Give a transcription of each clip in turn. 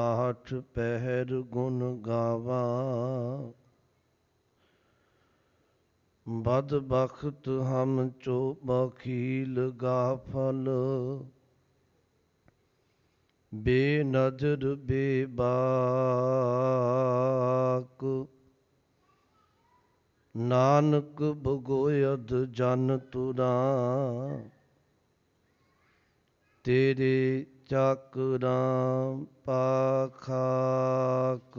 ਆਠ ਪਹਿਰ ਗੁਣ ਗਾਵਾ। ਬਦ ਬਖਤ ਹਮ ਚੋ ਬਖੀਲ ਗਾਫਲ ਬੇਨਜ਼ਰ ਬੇਬਾਕ। ਨਾਨਕ ਬਗੋਇਦ ਜਨ ਤੁਰਾ। ਤੇਰੇ ਚੱਕਰਾਂ ਪਾਖਾਕ।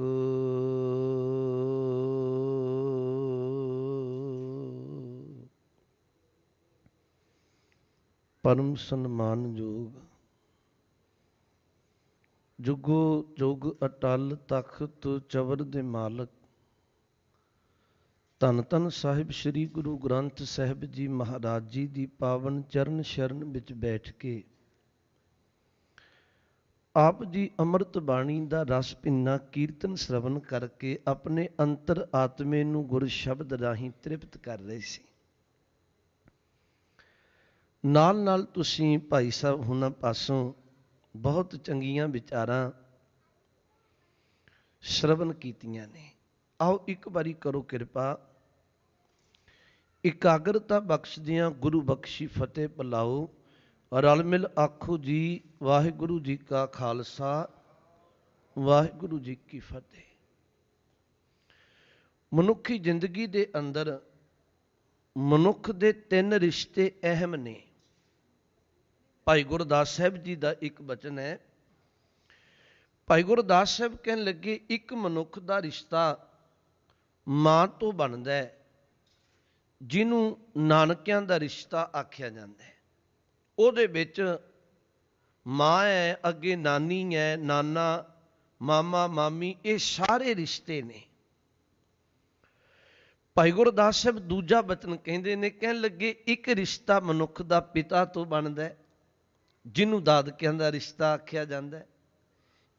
ਪਰਮ ਸਨਮਾਨਯੋਗ ਜੁਗੋ। ਜੁਗ ਅਟਲ ਤਖਤ ਚਵਰ ਦੇ ਮਾਲਕ। ਧੰਨ ਧੰਨ ਸਾਹਿਬ ਸ੍ਰੀ ਗੁਰੂ ਗ੍ਰੰਥ ਸਾਹਿਬ ਜੀ ਮਹਾਰਾਜ ਜੀ ਦੀ ਪਾਵਨ ਚਰਨ ਸ਼ਰਨ ਵਿੱਚ ਬੈਠ ਕੇ ਆਪ ਜੀ ਅੰਮ੍ਰਿਤ ਬਾਣੀ ਦਾ ਰਸ ਪਿੰਨਾ ਕੀਰਤਨ ਸ਼ਰਵਨ ਕਰਕੇ ਆਪਣੇ ਅੰਤਰ ਆਤਮੇ ਨੂੰ ਗੁਰ ਸ਼ਬਦ ਰਾਹੀਂ ਤ੍ਰਿਪਤ ਕਰ ਰਹੇ ਸੀ। ਨਾਲ ਨਾਲ ਤੁਸੀਂ ਭਾਈ ਸਾਹਿਬ ਹੁਣਾਂ ਪਾਸੋਂ ਬਹੁਤ ਚੰਗੀਆਂ ਵਿਚਾਰਾਂ ਸ਼ਰਵਨ ਕੀਤੀਆਂ ਨੇ। ਆਓ ਇੱਕ ਵਾਰੀ ਕਰੋ ਕਿਰਪਾ। ਇਕਾਗਰਤਾ ਬਖਸ਼ਦਿਆਂ ਗੁਰੂ ਬਖਸ਼ੀ ਫਤਿਹ ਬੁਲਾਓ ਰਲ ਮਿਲ ਆਖੋ ਜੀ, ਵਾਹਿਗੁਰੂ ਜੀ ਕਾ ਖਾਲਸਾ, ਵਾਹਿਗੁਰੂ ਜੀ ਕੀ ਫਤਿਹ। ਮਨੁੱਖੀ ਜ਼ਿੰਦਗੀ ਦੇ ਅੰਦਰ ਮਨੁੱਖ ਦੇ ਤਿੰਨ ਰਿਸ਼ਤੇ ਅਹਿਮ ਨੇ। ਭਾਈ ਗੁਰਦਾਸ ਸਾਹਿਬ ਜੀ ਦਾ ਇੱਕ ਬਚਨ ਹੈ। ਭਾਈ ਗੁਰਦਾਸ ਸਾਹਿਬ ਕਹਿਣ ਲੱਗੇ, ਇੱਕ ਮਨੁੱਖ ਦਾ ਰਿਸ਼ਤਾ ਮਾਂ ਤੋਂ ਬਣਦਾ ਹੈ, ਜਿਹਨੂੰ ਨਾਨਕਿਆਂ ਦਾ ਰਿਸ਼ਤਾ ਆਖਿਆ ਜਾਂਦਾ ਹੈ। ਉਹਦੇ ਵਿੱਚ ਮਾਂ ਹੈ ਅੱਗੇ ਨਾਨੀ ਹੈ ਨਾਨਾ, ਮਾਮਾ, ਮਾਮੀ, ਇਹ ਸਾਰੇ ਰਿਸ਼ਤੇ ਨੇ। ਭਾਈ ਗੁਰਦਾਸ ਸਾਹਿਬ ਦੂਜਾ ਬਚਨ ਕਹਿੰਦੇ ਨੇ, ਕਹਿਣ ਲੱਗੇ, ਇੱਕ ਰਿਸ਼ਤਾ ਮਨੁੱਖ ਦਾ ਪਿਤਾ ਤੋਂ ਬਣਦਾ ਹੈ ਜਿਹਨੂੰ ਦਾਦਕਿਆਂ ਦਾ ਰਿਸ਼ਤਾ ਆਖਿਆ ਜਾਂਦਾ ਹੈ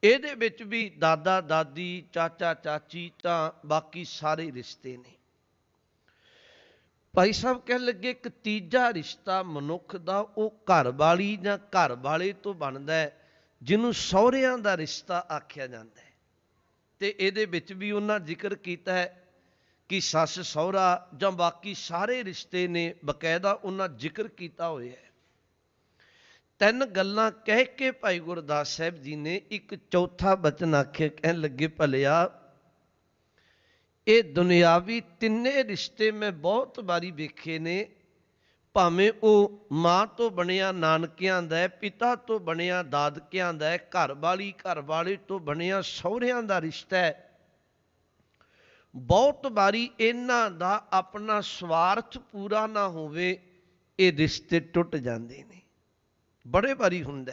ਇਹਦੇ ਵਿੱਚ ਵੀ ਦਾਦਾ, ਦਾਦੀ, ਚਾਚਾ, ਚਾਚੀ ਤਾਂ ਬਾਕੀ ਸਾਰੇ ਰਿਸ਼ਤੇ ਨੇ। ਭਾਈ ਸਾਹਿਬ ਕਹਿਣ ਲੱਗੇ, ਇੱਕ ਤੀਜਾ ਰਿਸ਼ਤਾ ਮਨੁੱਖ ਦਾ, ਉਹ ਘਰ ਵਾਲੀ ਜਾਂ ਘਰ ਵਾਲੇ ਤੋਂ ਬਣਦਾ ਹੈ, ਜਿਹਨੂੰ ਸਹੁਰਿਆਂ ਦਾ ਰਿਸ਼ਤਾ ਆਖਿਆ ਜਾਂਦਾ ਹੈ। ਤੇ ਇਹਦੇ ਵਿੱਚ ਵੀ ਉਹਨਾਂ ਜ਼ਿਕਰ ਕੀਤਾ ਹੈ ਕਿ ਸੱਸ, ਸਹੁਰਾ ਜਾਂ ਬਾਕੀ ਸਾਰੇ ਰਿਸ਼ਤੇ ਨੇ ਬਕਾਇਦਾ ਉਹਨਾਂ ਜ਼ਿਕਰ ਕੀਤਾ ਹੋਇਆ ਹੈ। ਤਿੰਨ ਗੱਲਾਂ ਕਹਿ ਕੇ ਭਾਈ ਗੁਰਦਾਸ ਸਾਹਿਬ ਜੀ ਨੇ, ਇੱਕ ਚੌਥਾ ਬਚਨ ਆਖਿਆ, ਕਹਿਣ ਲੱਗੇ, ਭਲਿਆ ਇਹ ਦੁਨਿਆਵੀ ਤਿੰਨੇ ਰਿਸ਼ਤੇ ਮੈਂ ਬਹੁਤ ਵਾਰੀ ਵੇਖੇ ਨੇ। ਭਾਵੇਂ ਉਹ ਮਾਂ ਤੋਂ ਬਣਿਆ ਨਾਨਕਿਆਂ ਦਾ ਪਿਤਾ ਤੋਂ ਬਣਿਆ ਦਾਦਕਿਆਂ ਦਾ ਘਰ ਵਾਲੀ ਘਰ ਵਾਲੇ ਤੋਂ ਬਣਿਆ ਸਹੁਰਿਆਂ ਦਾ ਰਿਸ਼ਤਾ ਹੈ। ਬਹੁਤ ਵਾਰੀ ਇਹਨਾਂ ਦਾ ਆਪਣਾ ਸਵਾਰਥ ਪੂਰਾ ਨਾ ਹੋਵੇ, ਇਹ ਰਿਸ਼ਤੇ ਟੁੱਟ ਜਾਂਦੇ ਨੇ। ਬੜੇ ਵਾਰੀ ਹੁੰਦਾ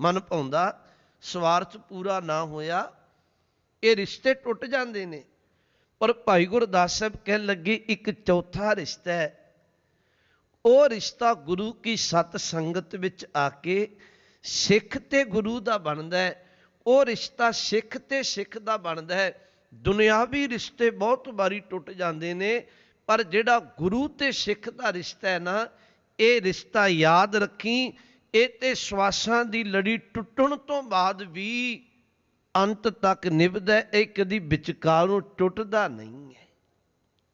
ਮਨ ਪਾਉਂਦਾ ਸਵਾਰਥ ਪੂਰਾ ਨਾ ਹੋਇਆ, ਇਹ ਰਿਸ਼ਤੇ ਟੁੱਟ ਜਾਂਦੇ ਨੇ। ਪਰ ਭਾਈ ਗੁਰਦਾਸ ਸਾਹਿਬ ਕਹਿਣ ਲੱਗੇ, ਇੱਕ ਚੌਥਾ ਰਿਸ਼ਤਾ ਹੈ। ਉਹ ਰਿਸ਼ਤਾ ਗੁਰੂ ਕੀ ਸਤ ਸੰਗਤ ਵਿੱਚ ਆ ਕੇ ਸਿੱਖ ਤੇ ਗੁਰੂ ਦਾ ਬਣਦਾ ਹੈ। ਉਹ ਰਿਸ਼ਤਾ ਸਿੱਖ ਤੇ ਸਿੱਖ ਦਾ ਬਣਦਾ ਹੈ। ਦੁਨਿਆਵੀ ਰਿਸ਼ਤੇ ਬਹੁਤ ਵਾਰੀ ਟੁੱਟ ਜਾਂਦੇ ਨੇ, ਪਰ ਜਿਹੜਾ ਗੁਰੂ ਤੇ ਸਿੱਖ ਦਾ ਰਿਸ਼ਤਾ ਹੈ ਨਾ, ਇਹ ਰਿਸ਼ਤਾ ਯਾਦ ਰੱਖੀ, ਇਹ ਤੇ ਸਵਾਸਾਂ ਦੀ ਲੜੀ ਟੁੱਟਣ ਤੋਂ ਬਾਅਦ ਵੀ ਅੰਤ ਤੱਕ ਨਿਭਦਾ ਇਹ ਕਦੀ ਵਿਚਕਾਰੋਂ ਟੁੱਟਦਾ ਨਹੀਂ ਹੈ।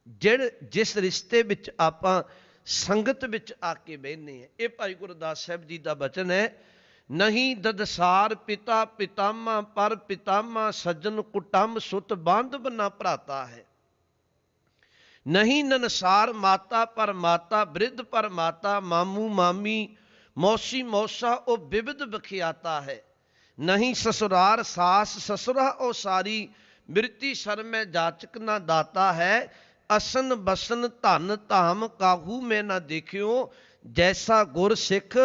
ਜਿਹੜੇ, ਜਿਸ ਰਿਸ਼ਤੇ ਵਿੱਚ ਆਪਾਂ ਸੰਗਤ ਵਿੱਚ ਆ ਕੇ ਬੈਠਨੇ ਆ ਇਹ ਭਾਈ ਗੁਰਦਾਸ ਸਾਹਿਬ ਜੀ ਦਾ ਬਚਨ ਹੈ, ਨਹੀਂ ਦਦਸਾਰ ਪਿਤਾ ਪਿਤਾਮਾ, ਪਰ ਪਿਤਾਮਾ ਸੱਜਣ ਕੁਟੰਬ ਸੁਤ ਬੰਧ ਬਨਾ ਭਰਾਤਾ ਹੈ। ਨਹੀਂ ਨਨਸਾਰ ਮਾਤਾ ਪਰ ਮਾਤਾ, ਬ੍ਰਿਧ ਪਰ ਮਾਤਾ, ਮਾਮੂ ਮਾਮੀ, ਮੌਸੀ ਮੌਸਾ ਉਹ ਵਿਵਿਧ ਬਖਿਆਤਾ ਹੈ। ਨਹੀਂ ਸਸੁਰਾਰ, ਸਾਸ ਸਸੁਰਾ ਉਹ ਸਾਰੀ। ਮਿਰਤੀ ਸ਼ਰਮੈ ਜਾਚਕ ਨਾ ਦਾਤਾ ਹੈ। ਅਸਨ ਬਸਨ ਧਨ ਧਾਮ ਕਾਹੂ ਮੈਂ ਨਾ ਦੇਖਿਓ। ਜੈਸਾ ਗੁਰ ਸਿੱਖ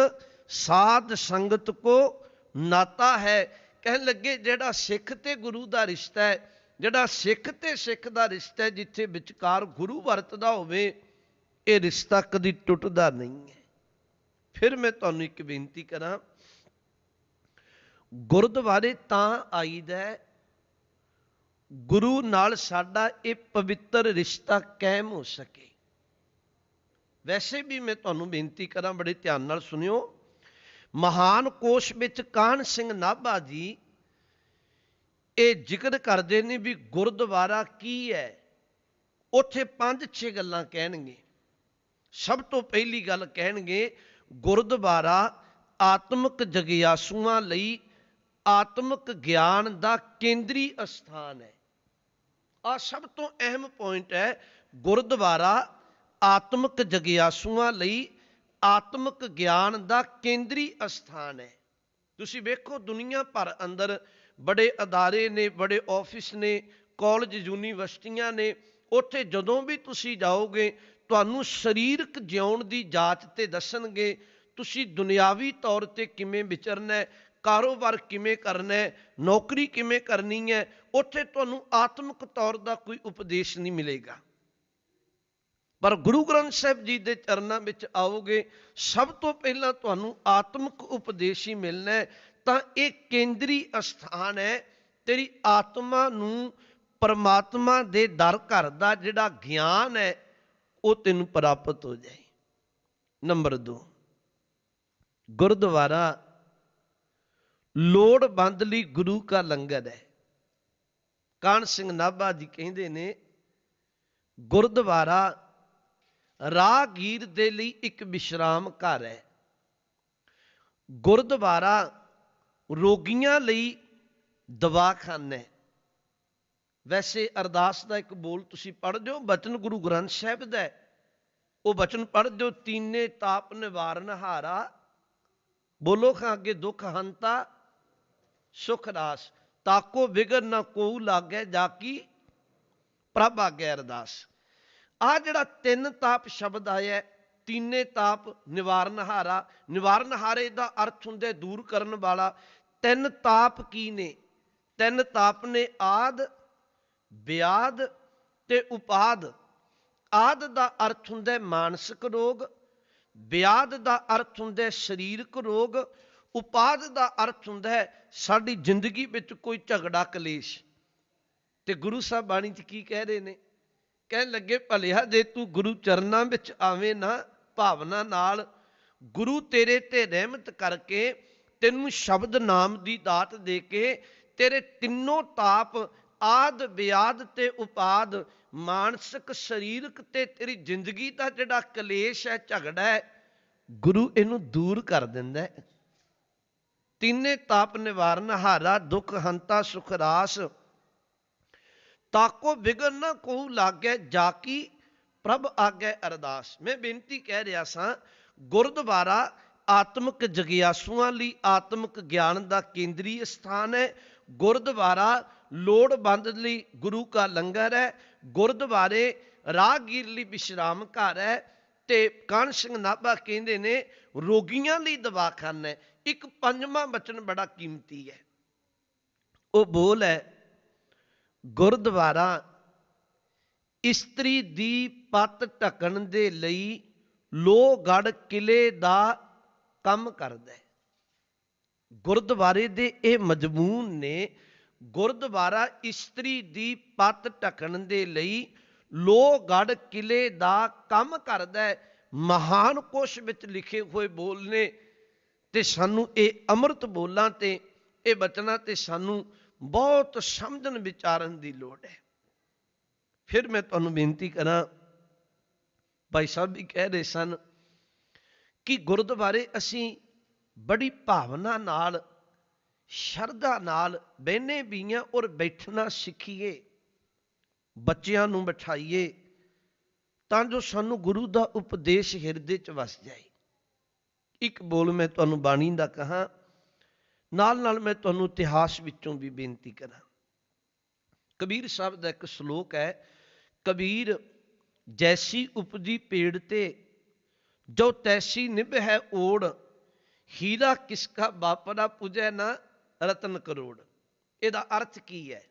ਸਾਧ ਸੰਗਤ ਕੋ ਨਾਤਾ ਹੈ। ਕਹਿਣ ਲੱਗੇ, ਜਿਹੜਾ ਸਿੱਖ ਤੇ ਗੁਰੂ ਦਾ ਰਿਸ਼ਤਾ ਹੈ, ਜਿਹੜਾ ਸਿੱਖ ਤੇ ਸਿੱਖ ਦਾ ਰਿਸ਼ਤਾ ਹੈ, ਜਿੱਥੇ ਵਿਚਕਾਰ ਗੁਰੂ ਵਰਤਦਾ ਹੋਵੇ, ਇਹ ਰਿਸ਼ਤਾ ਕਦੀ ਟੁੱਟਦਾ ਨਹੀਂ ਹੈ। ਫਿਰ ਮੈਂ ਤੁਹਾਨੂੰ ਇੱਕ ਬੇਨਤੀ ਕਰਾਂ ਗੁਰਦੁਆਰੇ ਤਾਂ ਆਈਦਾ ਗੁਰੂ ਨਾਲ ਸਾਡਾ ਇਹ ਪਵਿੱਤਰ ਰਿਸ਼ਤਾ ਕਾਇਮ ਹੋ ਸਕੇ। ਵੈਸੇ ਵੀ ਮੈਂ ਤੁਹਾਨੂੰ ਬੇਨਤੀ ਕਰਾਂ, ਬੜੇ ਧਿਆਨ ਨਾਲ ਸੁਣਿਓ। ਮਹਾਨ ਕੋਸ਼ ਵਿੱਚ ਕਾਨ ਸਿੰਘ ਨਾਭਾ ਜੀ ਇਹ ਜ਼ਿਕਰ ਕਰਦੇ ਨੇ ਵੀ ਗੁਰਦੁਆਰਾ ਕੀ ਹੈ? ਉੱਥੇ ਪੰਜ ਛੇ ਗੱਲਾਂ ਕਹਿਣਗੇ। ਸਭ ਤੋਂ ਪਹਿਲੀ ਗੱਲ ਕਹਿਣਗੇ, ਗੁਰਦੁਆਰਾ ਆਤਮਿਕ ਜਗਿਆਸੂਆਂ ਲਈ ਆਤਮਿਕ ਗਿਆਨ ਦਾ ਕੇਂਦਰੀ ਅਸਥਾਨ ਹੈ। ਆ ਸਭ ਤੋਂ ਅਹਿਮ ਪੁਆਇੰਟ ਹੈ ਗੁਰਦੁਆਰਾ ਆਤਮਿਕ ਜਗਿਆਸੂਆਂ ਲਈ ਆਤਮਿਕ ਗਿਆਨ ਦਾ ਕੇਂਦਰੀ ਅਸਥਾਨ ਹੈ। ਤੁਸੀਂ ਵੇਖੋ ਦੁਨੀਆ ਭਰ ਅੰਦਰ ਬੜੇ ਅਦਾਰੇ ਨੇ, ਬੜੇ ਆਫਿਸ ਨੇ ਕਾਲਜ ਯੂਨੀਵਰਸਿਟੀਆਂ ਨੇ, ਉੱਥੇ ਜਦੋਂ ਵੀ ਤੁਸੀਂ ਜਾਓਗੇ, ਤੁਹਾਨੂੰ ਸਰੀਰਕ ਜਿਉਣ ਦੀ ਜਾਂਚ ਤੇ ਦੱਸਣਗੇ, ਤੁਸੀਂ ਦੁਨਿਆਵੀ ਤੌਰ ਤੇ ਕਿਵੇਂ ਵਿਚਰਨਾ ਹੈ ਕਾਰੋਬਾਰ ਕਿਵੇਂ ਕਰਨਾ ਹੈ, ਨੌਕਰੀ ਕਿਵੇਂ ਕਰਨੀ ਹੈ, ਉੱਥੇ ਤੁਹਾਨੂੰ ਆਤਮਿਕ ਤੌਰ ਦਾ ਕੋਈ ਉਪਦੇਸ਼ ਨਹੀਂ ਮਿਲੇਗਾ। ਪਰ ਗੁਰੂ ਗ੍ਰੰਥ ਸਾਹਿਬ ਜੀ ਦੇ ਚਰਨਾਂ ਵਿੱਚ ਆਓਗੇ, ਸਭ ਤੋਂ ਪਹਿਲਾਂ ਤੁਹਾਨੂੰ ਆਤਮਿਕ ਉਪਦੇਸ਼ ਹੀ ਮਿਲਣਾ ਹੈ, ਤਾਂ ਇਹ ਕੇਂਦਰੀ ਅਸਥਾਨ ਹੈ, ਤੇਰੀ ਆਤਮਾ ਨੂੰ ਪਰਮਾਤਮਾ ਦੇ ਦਰ ਘਰ ਦਾ ਜਿਹੜਾ ਗਿਆਨ ਹੈ, ਉਹ ਤੈਨੂੰ ਪ੍ਰਾਪਤ ਹੋ ਜਾਏ। ਨੰਬਰ 2 ਗੁਰਦੁਆਰਾ ਲੋੜਵੰਦ ਲਈ ਗੁਰੂ ਕਾ ਲੰਗਰ ਹੈ। ਕਾਨ ਸਿੰਘ ਨਾਭਾ ਜੀ ਕਹਿੰਦੇ ਨੇ, ਗੁਰਦੁਆਰਾ ਰਾਹਗੀਰ ਦੇ ਲਈ ਇੱਕ ਵਿਸ਼ਰਾਮ ਘਰ ਹੈ। ਗੁਰਦੁਆਰਾ ਰੋਗੀਆਂ ਲਈ ਦਵਾਖਾਨਾ ਹੈ। ਵੈਸੇ ਅਰਦਾਸ ਦਾ ਇੱਕ ਬੋਲ ਤੁਸੀਂ ਪੜ੍ਹ ਦਿਓ ਬਚਨ ਗੁਰੂ ਗ੍ਰੰਥ ਸਾਹਿਬ ਦਾ ਉਹ ਬਚਨ ਪੜ੍ਹ ਦਿਓ ਤੀਨੇ ਤਾਪ ਨਿਵਾਰਨ ਹਾਰਾ, ਬੋਲੋ ਖਾਂ ਅੱਗੇ ਦੁੱਖ ਹੰਤਾ ਸੁਖ ਰਾਸ ਤਾਕੋ ਵਿਗਰ ਨਾ ਕੋਉ ਲਾਗੇ ਜਾ ਕੀ ਪ੍ਰਭ ਆਗੇ ਅਰਦਾਸ। ਆ ਜਿਹੜਾ ਤਿੰਨ ਤਾਪ ਸ਼ਬਦ ਆਇਆ ਤੀਨੇ ਤਾਪ ਨਿਵਾਰਨ ਹਾਰਾ ਨਿਵਾਰਨ ਹਾਰੇ ਦਾ ਅਰਥ ਹੁੰਦਾ ਦੂਰ ਕਰਨ ਵਾਲਾ, ਤਿੰਨ ਤਾਪ ਕੀ ਨੇ? ਤਿੰਨ ਤਾਪ ਨੇ ਆਦ, ਵਿਆਦ ਤੇ ਉਪਾਦ। ਆਦ ਦਾ ਅਰਥ ਹੁੰਦਾ ਮਾਨਸਿਕ ਰੋਗ, ਵਿਆਦ ਦਾ ਅਰਥ ਹੁੰਦਾ ਸਰੀਰਕ ਰੋਗ ਉਪਾਦ ਦਾ ਅਰਥ ਹੁੰਦਾ ਹੈ, ਸਾਡੀ ਜ਼ਿੰਦਗੀ ਵਿੱਚ ਕੋਈ ਝਗੜਾ ਕਲੇਸ਼। ਤੇ ਗੁਰੂ ਸਾਹਿਬ ਬਾਣੀ 'ਚ ਕੀ ਕਹਿ ਰਹੇ ਨੇ? ਕਹਿਣ ਲੱਗੇ, ਭਲਿਆ ਜੇ ਤੂੰ ਗੁਰੂ ਚਰਨਾਂ ਵਿੱਚ ਆਵੇਂ ਨਾ, ਭਾਵਨਾ ਨਾਲ ਗੁਰੂ ਤੇਰੇ ਤੇ ਰਹਿਮਤ ਕਰਕੇ ਤੈਨੂੰ ਸ਼ਬਦ ਨਾਮ ਦੀ ਦਾਤ ਦੇ ਕੇ ਤੇਰੇ ਤਿੰਨੋਂ ਤਾਪ, ਆਦ, ਵਿਆਦ ਤੇ ਉਪਾਦ, ਮਾਨਸਿਕ, ਸਰੀਰਕ ਤੇ ਤੇਰੀ ਜ਼ਿੰਦਗੀ ਦਾ ਜਿਹੜਾ ਕਲੇਸ਼ ਹੈ, ਝਗੜਾ ਹੈ, ਗੁਰੂ ਇਹਨੂੰ ਦੂਰ ਕਰ ਦਿੰਦਾ ਹੈ। ਤਿੰਨੇ ਤਾਪ ਨਿਵਾਰਨ, ਹਾਰਾ, ਦੁੱਖ, ਹੰਤਾ, ਸੁਖ, ਰਾਸ। ਤਾਕੋ ਵਿਗਨ ਨਾ ਕੋਹ ਲਾਗੇ ਜਾ ਕੀ, ਪ੍ਰਭ ਆਗੇ ਅਰਦਾਸ। ਮੈਂ ਬੇਨਤੀ ਕਹਿ ਰਿਹਾ ਸਾਂ, ਗੁਰਦੁਆਰਾ ਆਤਮਿਕ ਜਗਿਆਸੂਆਂ ਲਈ ਆਤਮਿਕ ਗਿਆਨ ਦਾ ਕੇਂਦਰੀ ਸਥਾਨ ਹੈ। ਗੁਰਦੁਆਰਾ ਲੋੜਵੰਦ ਲਈ ਗੁਰੂ ਕਾ ਲੰਗਰ ਹੈ। ਗੁਰਦੁਆਰੇ ਰਾਹਗੀਰ ਲਈ ਵਿਸ਼ਰਾਮ ਘਰ ਹੈ। ਤੇ ਕਾਨ ਸਿੰਘ ਨਾਭਾ ਕਹਿੰਦੇ ਨੇ ਰੋਗੀਆਂ ਲਈ ਦਵਾਖਾਨਾ ਹੈ। ਇੱਕ ਪੰਜਵਾਂ ਬਚਨ ਬੜਾ ਕੀਮਤੀ ਹੈ। ਉਹ ਬੋਲ ਹੈ, ਗੁਰਦੁਆਰਾ ਇਸਤਰੀ ਦੀ ਪੱਤ ਢਕਣ ਦੇ ਲਈ ਲੋਹਗੜ ਕਿਲੇ ਦਾ ਕੰਮ ਕਰਦਾ ਹੈ। ਗੁਰਦੁਆਰੇ ਦੇ ਇਹ ਮਜਮੂਨ ਨੇ ਗੁਰਦੁਆਰਾ ਇਸਤਰੀ ਦੀ ਪੱਤ ਢਕਣ ਦੇ ਲਈ ਲੋਹਗੜ ਕਿਲੇ ਦਾ ਕੰਮ ਕਰਦਾ ਹੈ। ਮਹਾਨ ਕੋਸ਼ ਵਿੱਚ ਲਿਖੇ ਹੋਏ ਬੋਲ ਨੇ ਤੇ ਸਾਨੂੰ ਇਹ ਅੰਮ੍ਰਿਤ ਬੋਲਾਂ ਤੇ, ਇਹ ਬਚਨਾਂ ਤੇ ਸਾਨੂੰ ਬਹੁਤ ਸਮਝਣ ਵਿਚਾਰਨ ਦੀ ਲੋੜ ਹੈ। ਫਿਰ ਮੈਂ ਤੁਹਾਨੂੰ ਬੇਨਤੀ ਕਰਾਂ, ਭਾਈ ਸਾਹਿਬ ਵੀ ਕਹਿ ਰਹੇ ਸਨ ਕਿ ਗੁਰਦੁਆਰੇ ਅਸੀਂ ਬੜੀ ਭਾਵਨਾ ਨਾਲ, ਸ਼ਰਧਾ ਨਾਲ ਬਹਿਨੇ ਬੀਆਂ ਔਰ ਬੈਠਣਾ ਸਿੱਖੀਏ, ਬੱਚਿਆਂ ਨੂੰ ਬਿਠਾਈਏ ਤਾਂ ਜੋ ਸਾਨੂੰ ਗੁਰੂ ਦਾ ਉਪਦੇਸ਼ ਹਿਰਦੇ 'ਚ ਵਸ ਜਾਏ। ਇੱਕ ਬੋਲ ਮੈਂ ਤੁਹਾਨੂੰ ਬਾਣੀ ਦਾ ਕਹਾ, ਨਾਲ ਨਾਲ ਮੈਂ ਤੁਹਾਨੂੰ ਇਤਿਹਾਸ ਵਿੱਚੋਂ ਵੀ ਬੇਨਤੀ ਕਰਾਂ। ਕਬੀਰ ਸਾਹਿਬ ਦਾ ਇੱਕ ਸ਼ਲੋਕ ਹੈ, ਕਬੀਰ ਜੈਸੀ ਉਪਜੀ ਪੇੜ ਤੇ, ਜੋ ਤੈਸੀ ਨਿਭ ਹੈ ਓੜ, ਹੀਰਾ ਕਿਸਕਾ ਬਾਪਰਾ ਪੁਜੈ ਨਾ ਰਤਨ ਕਰੋੜ। ਇਹਦਾ ਅਰਥ ਕੀ ਹੈ?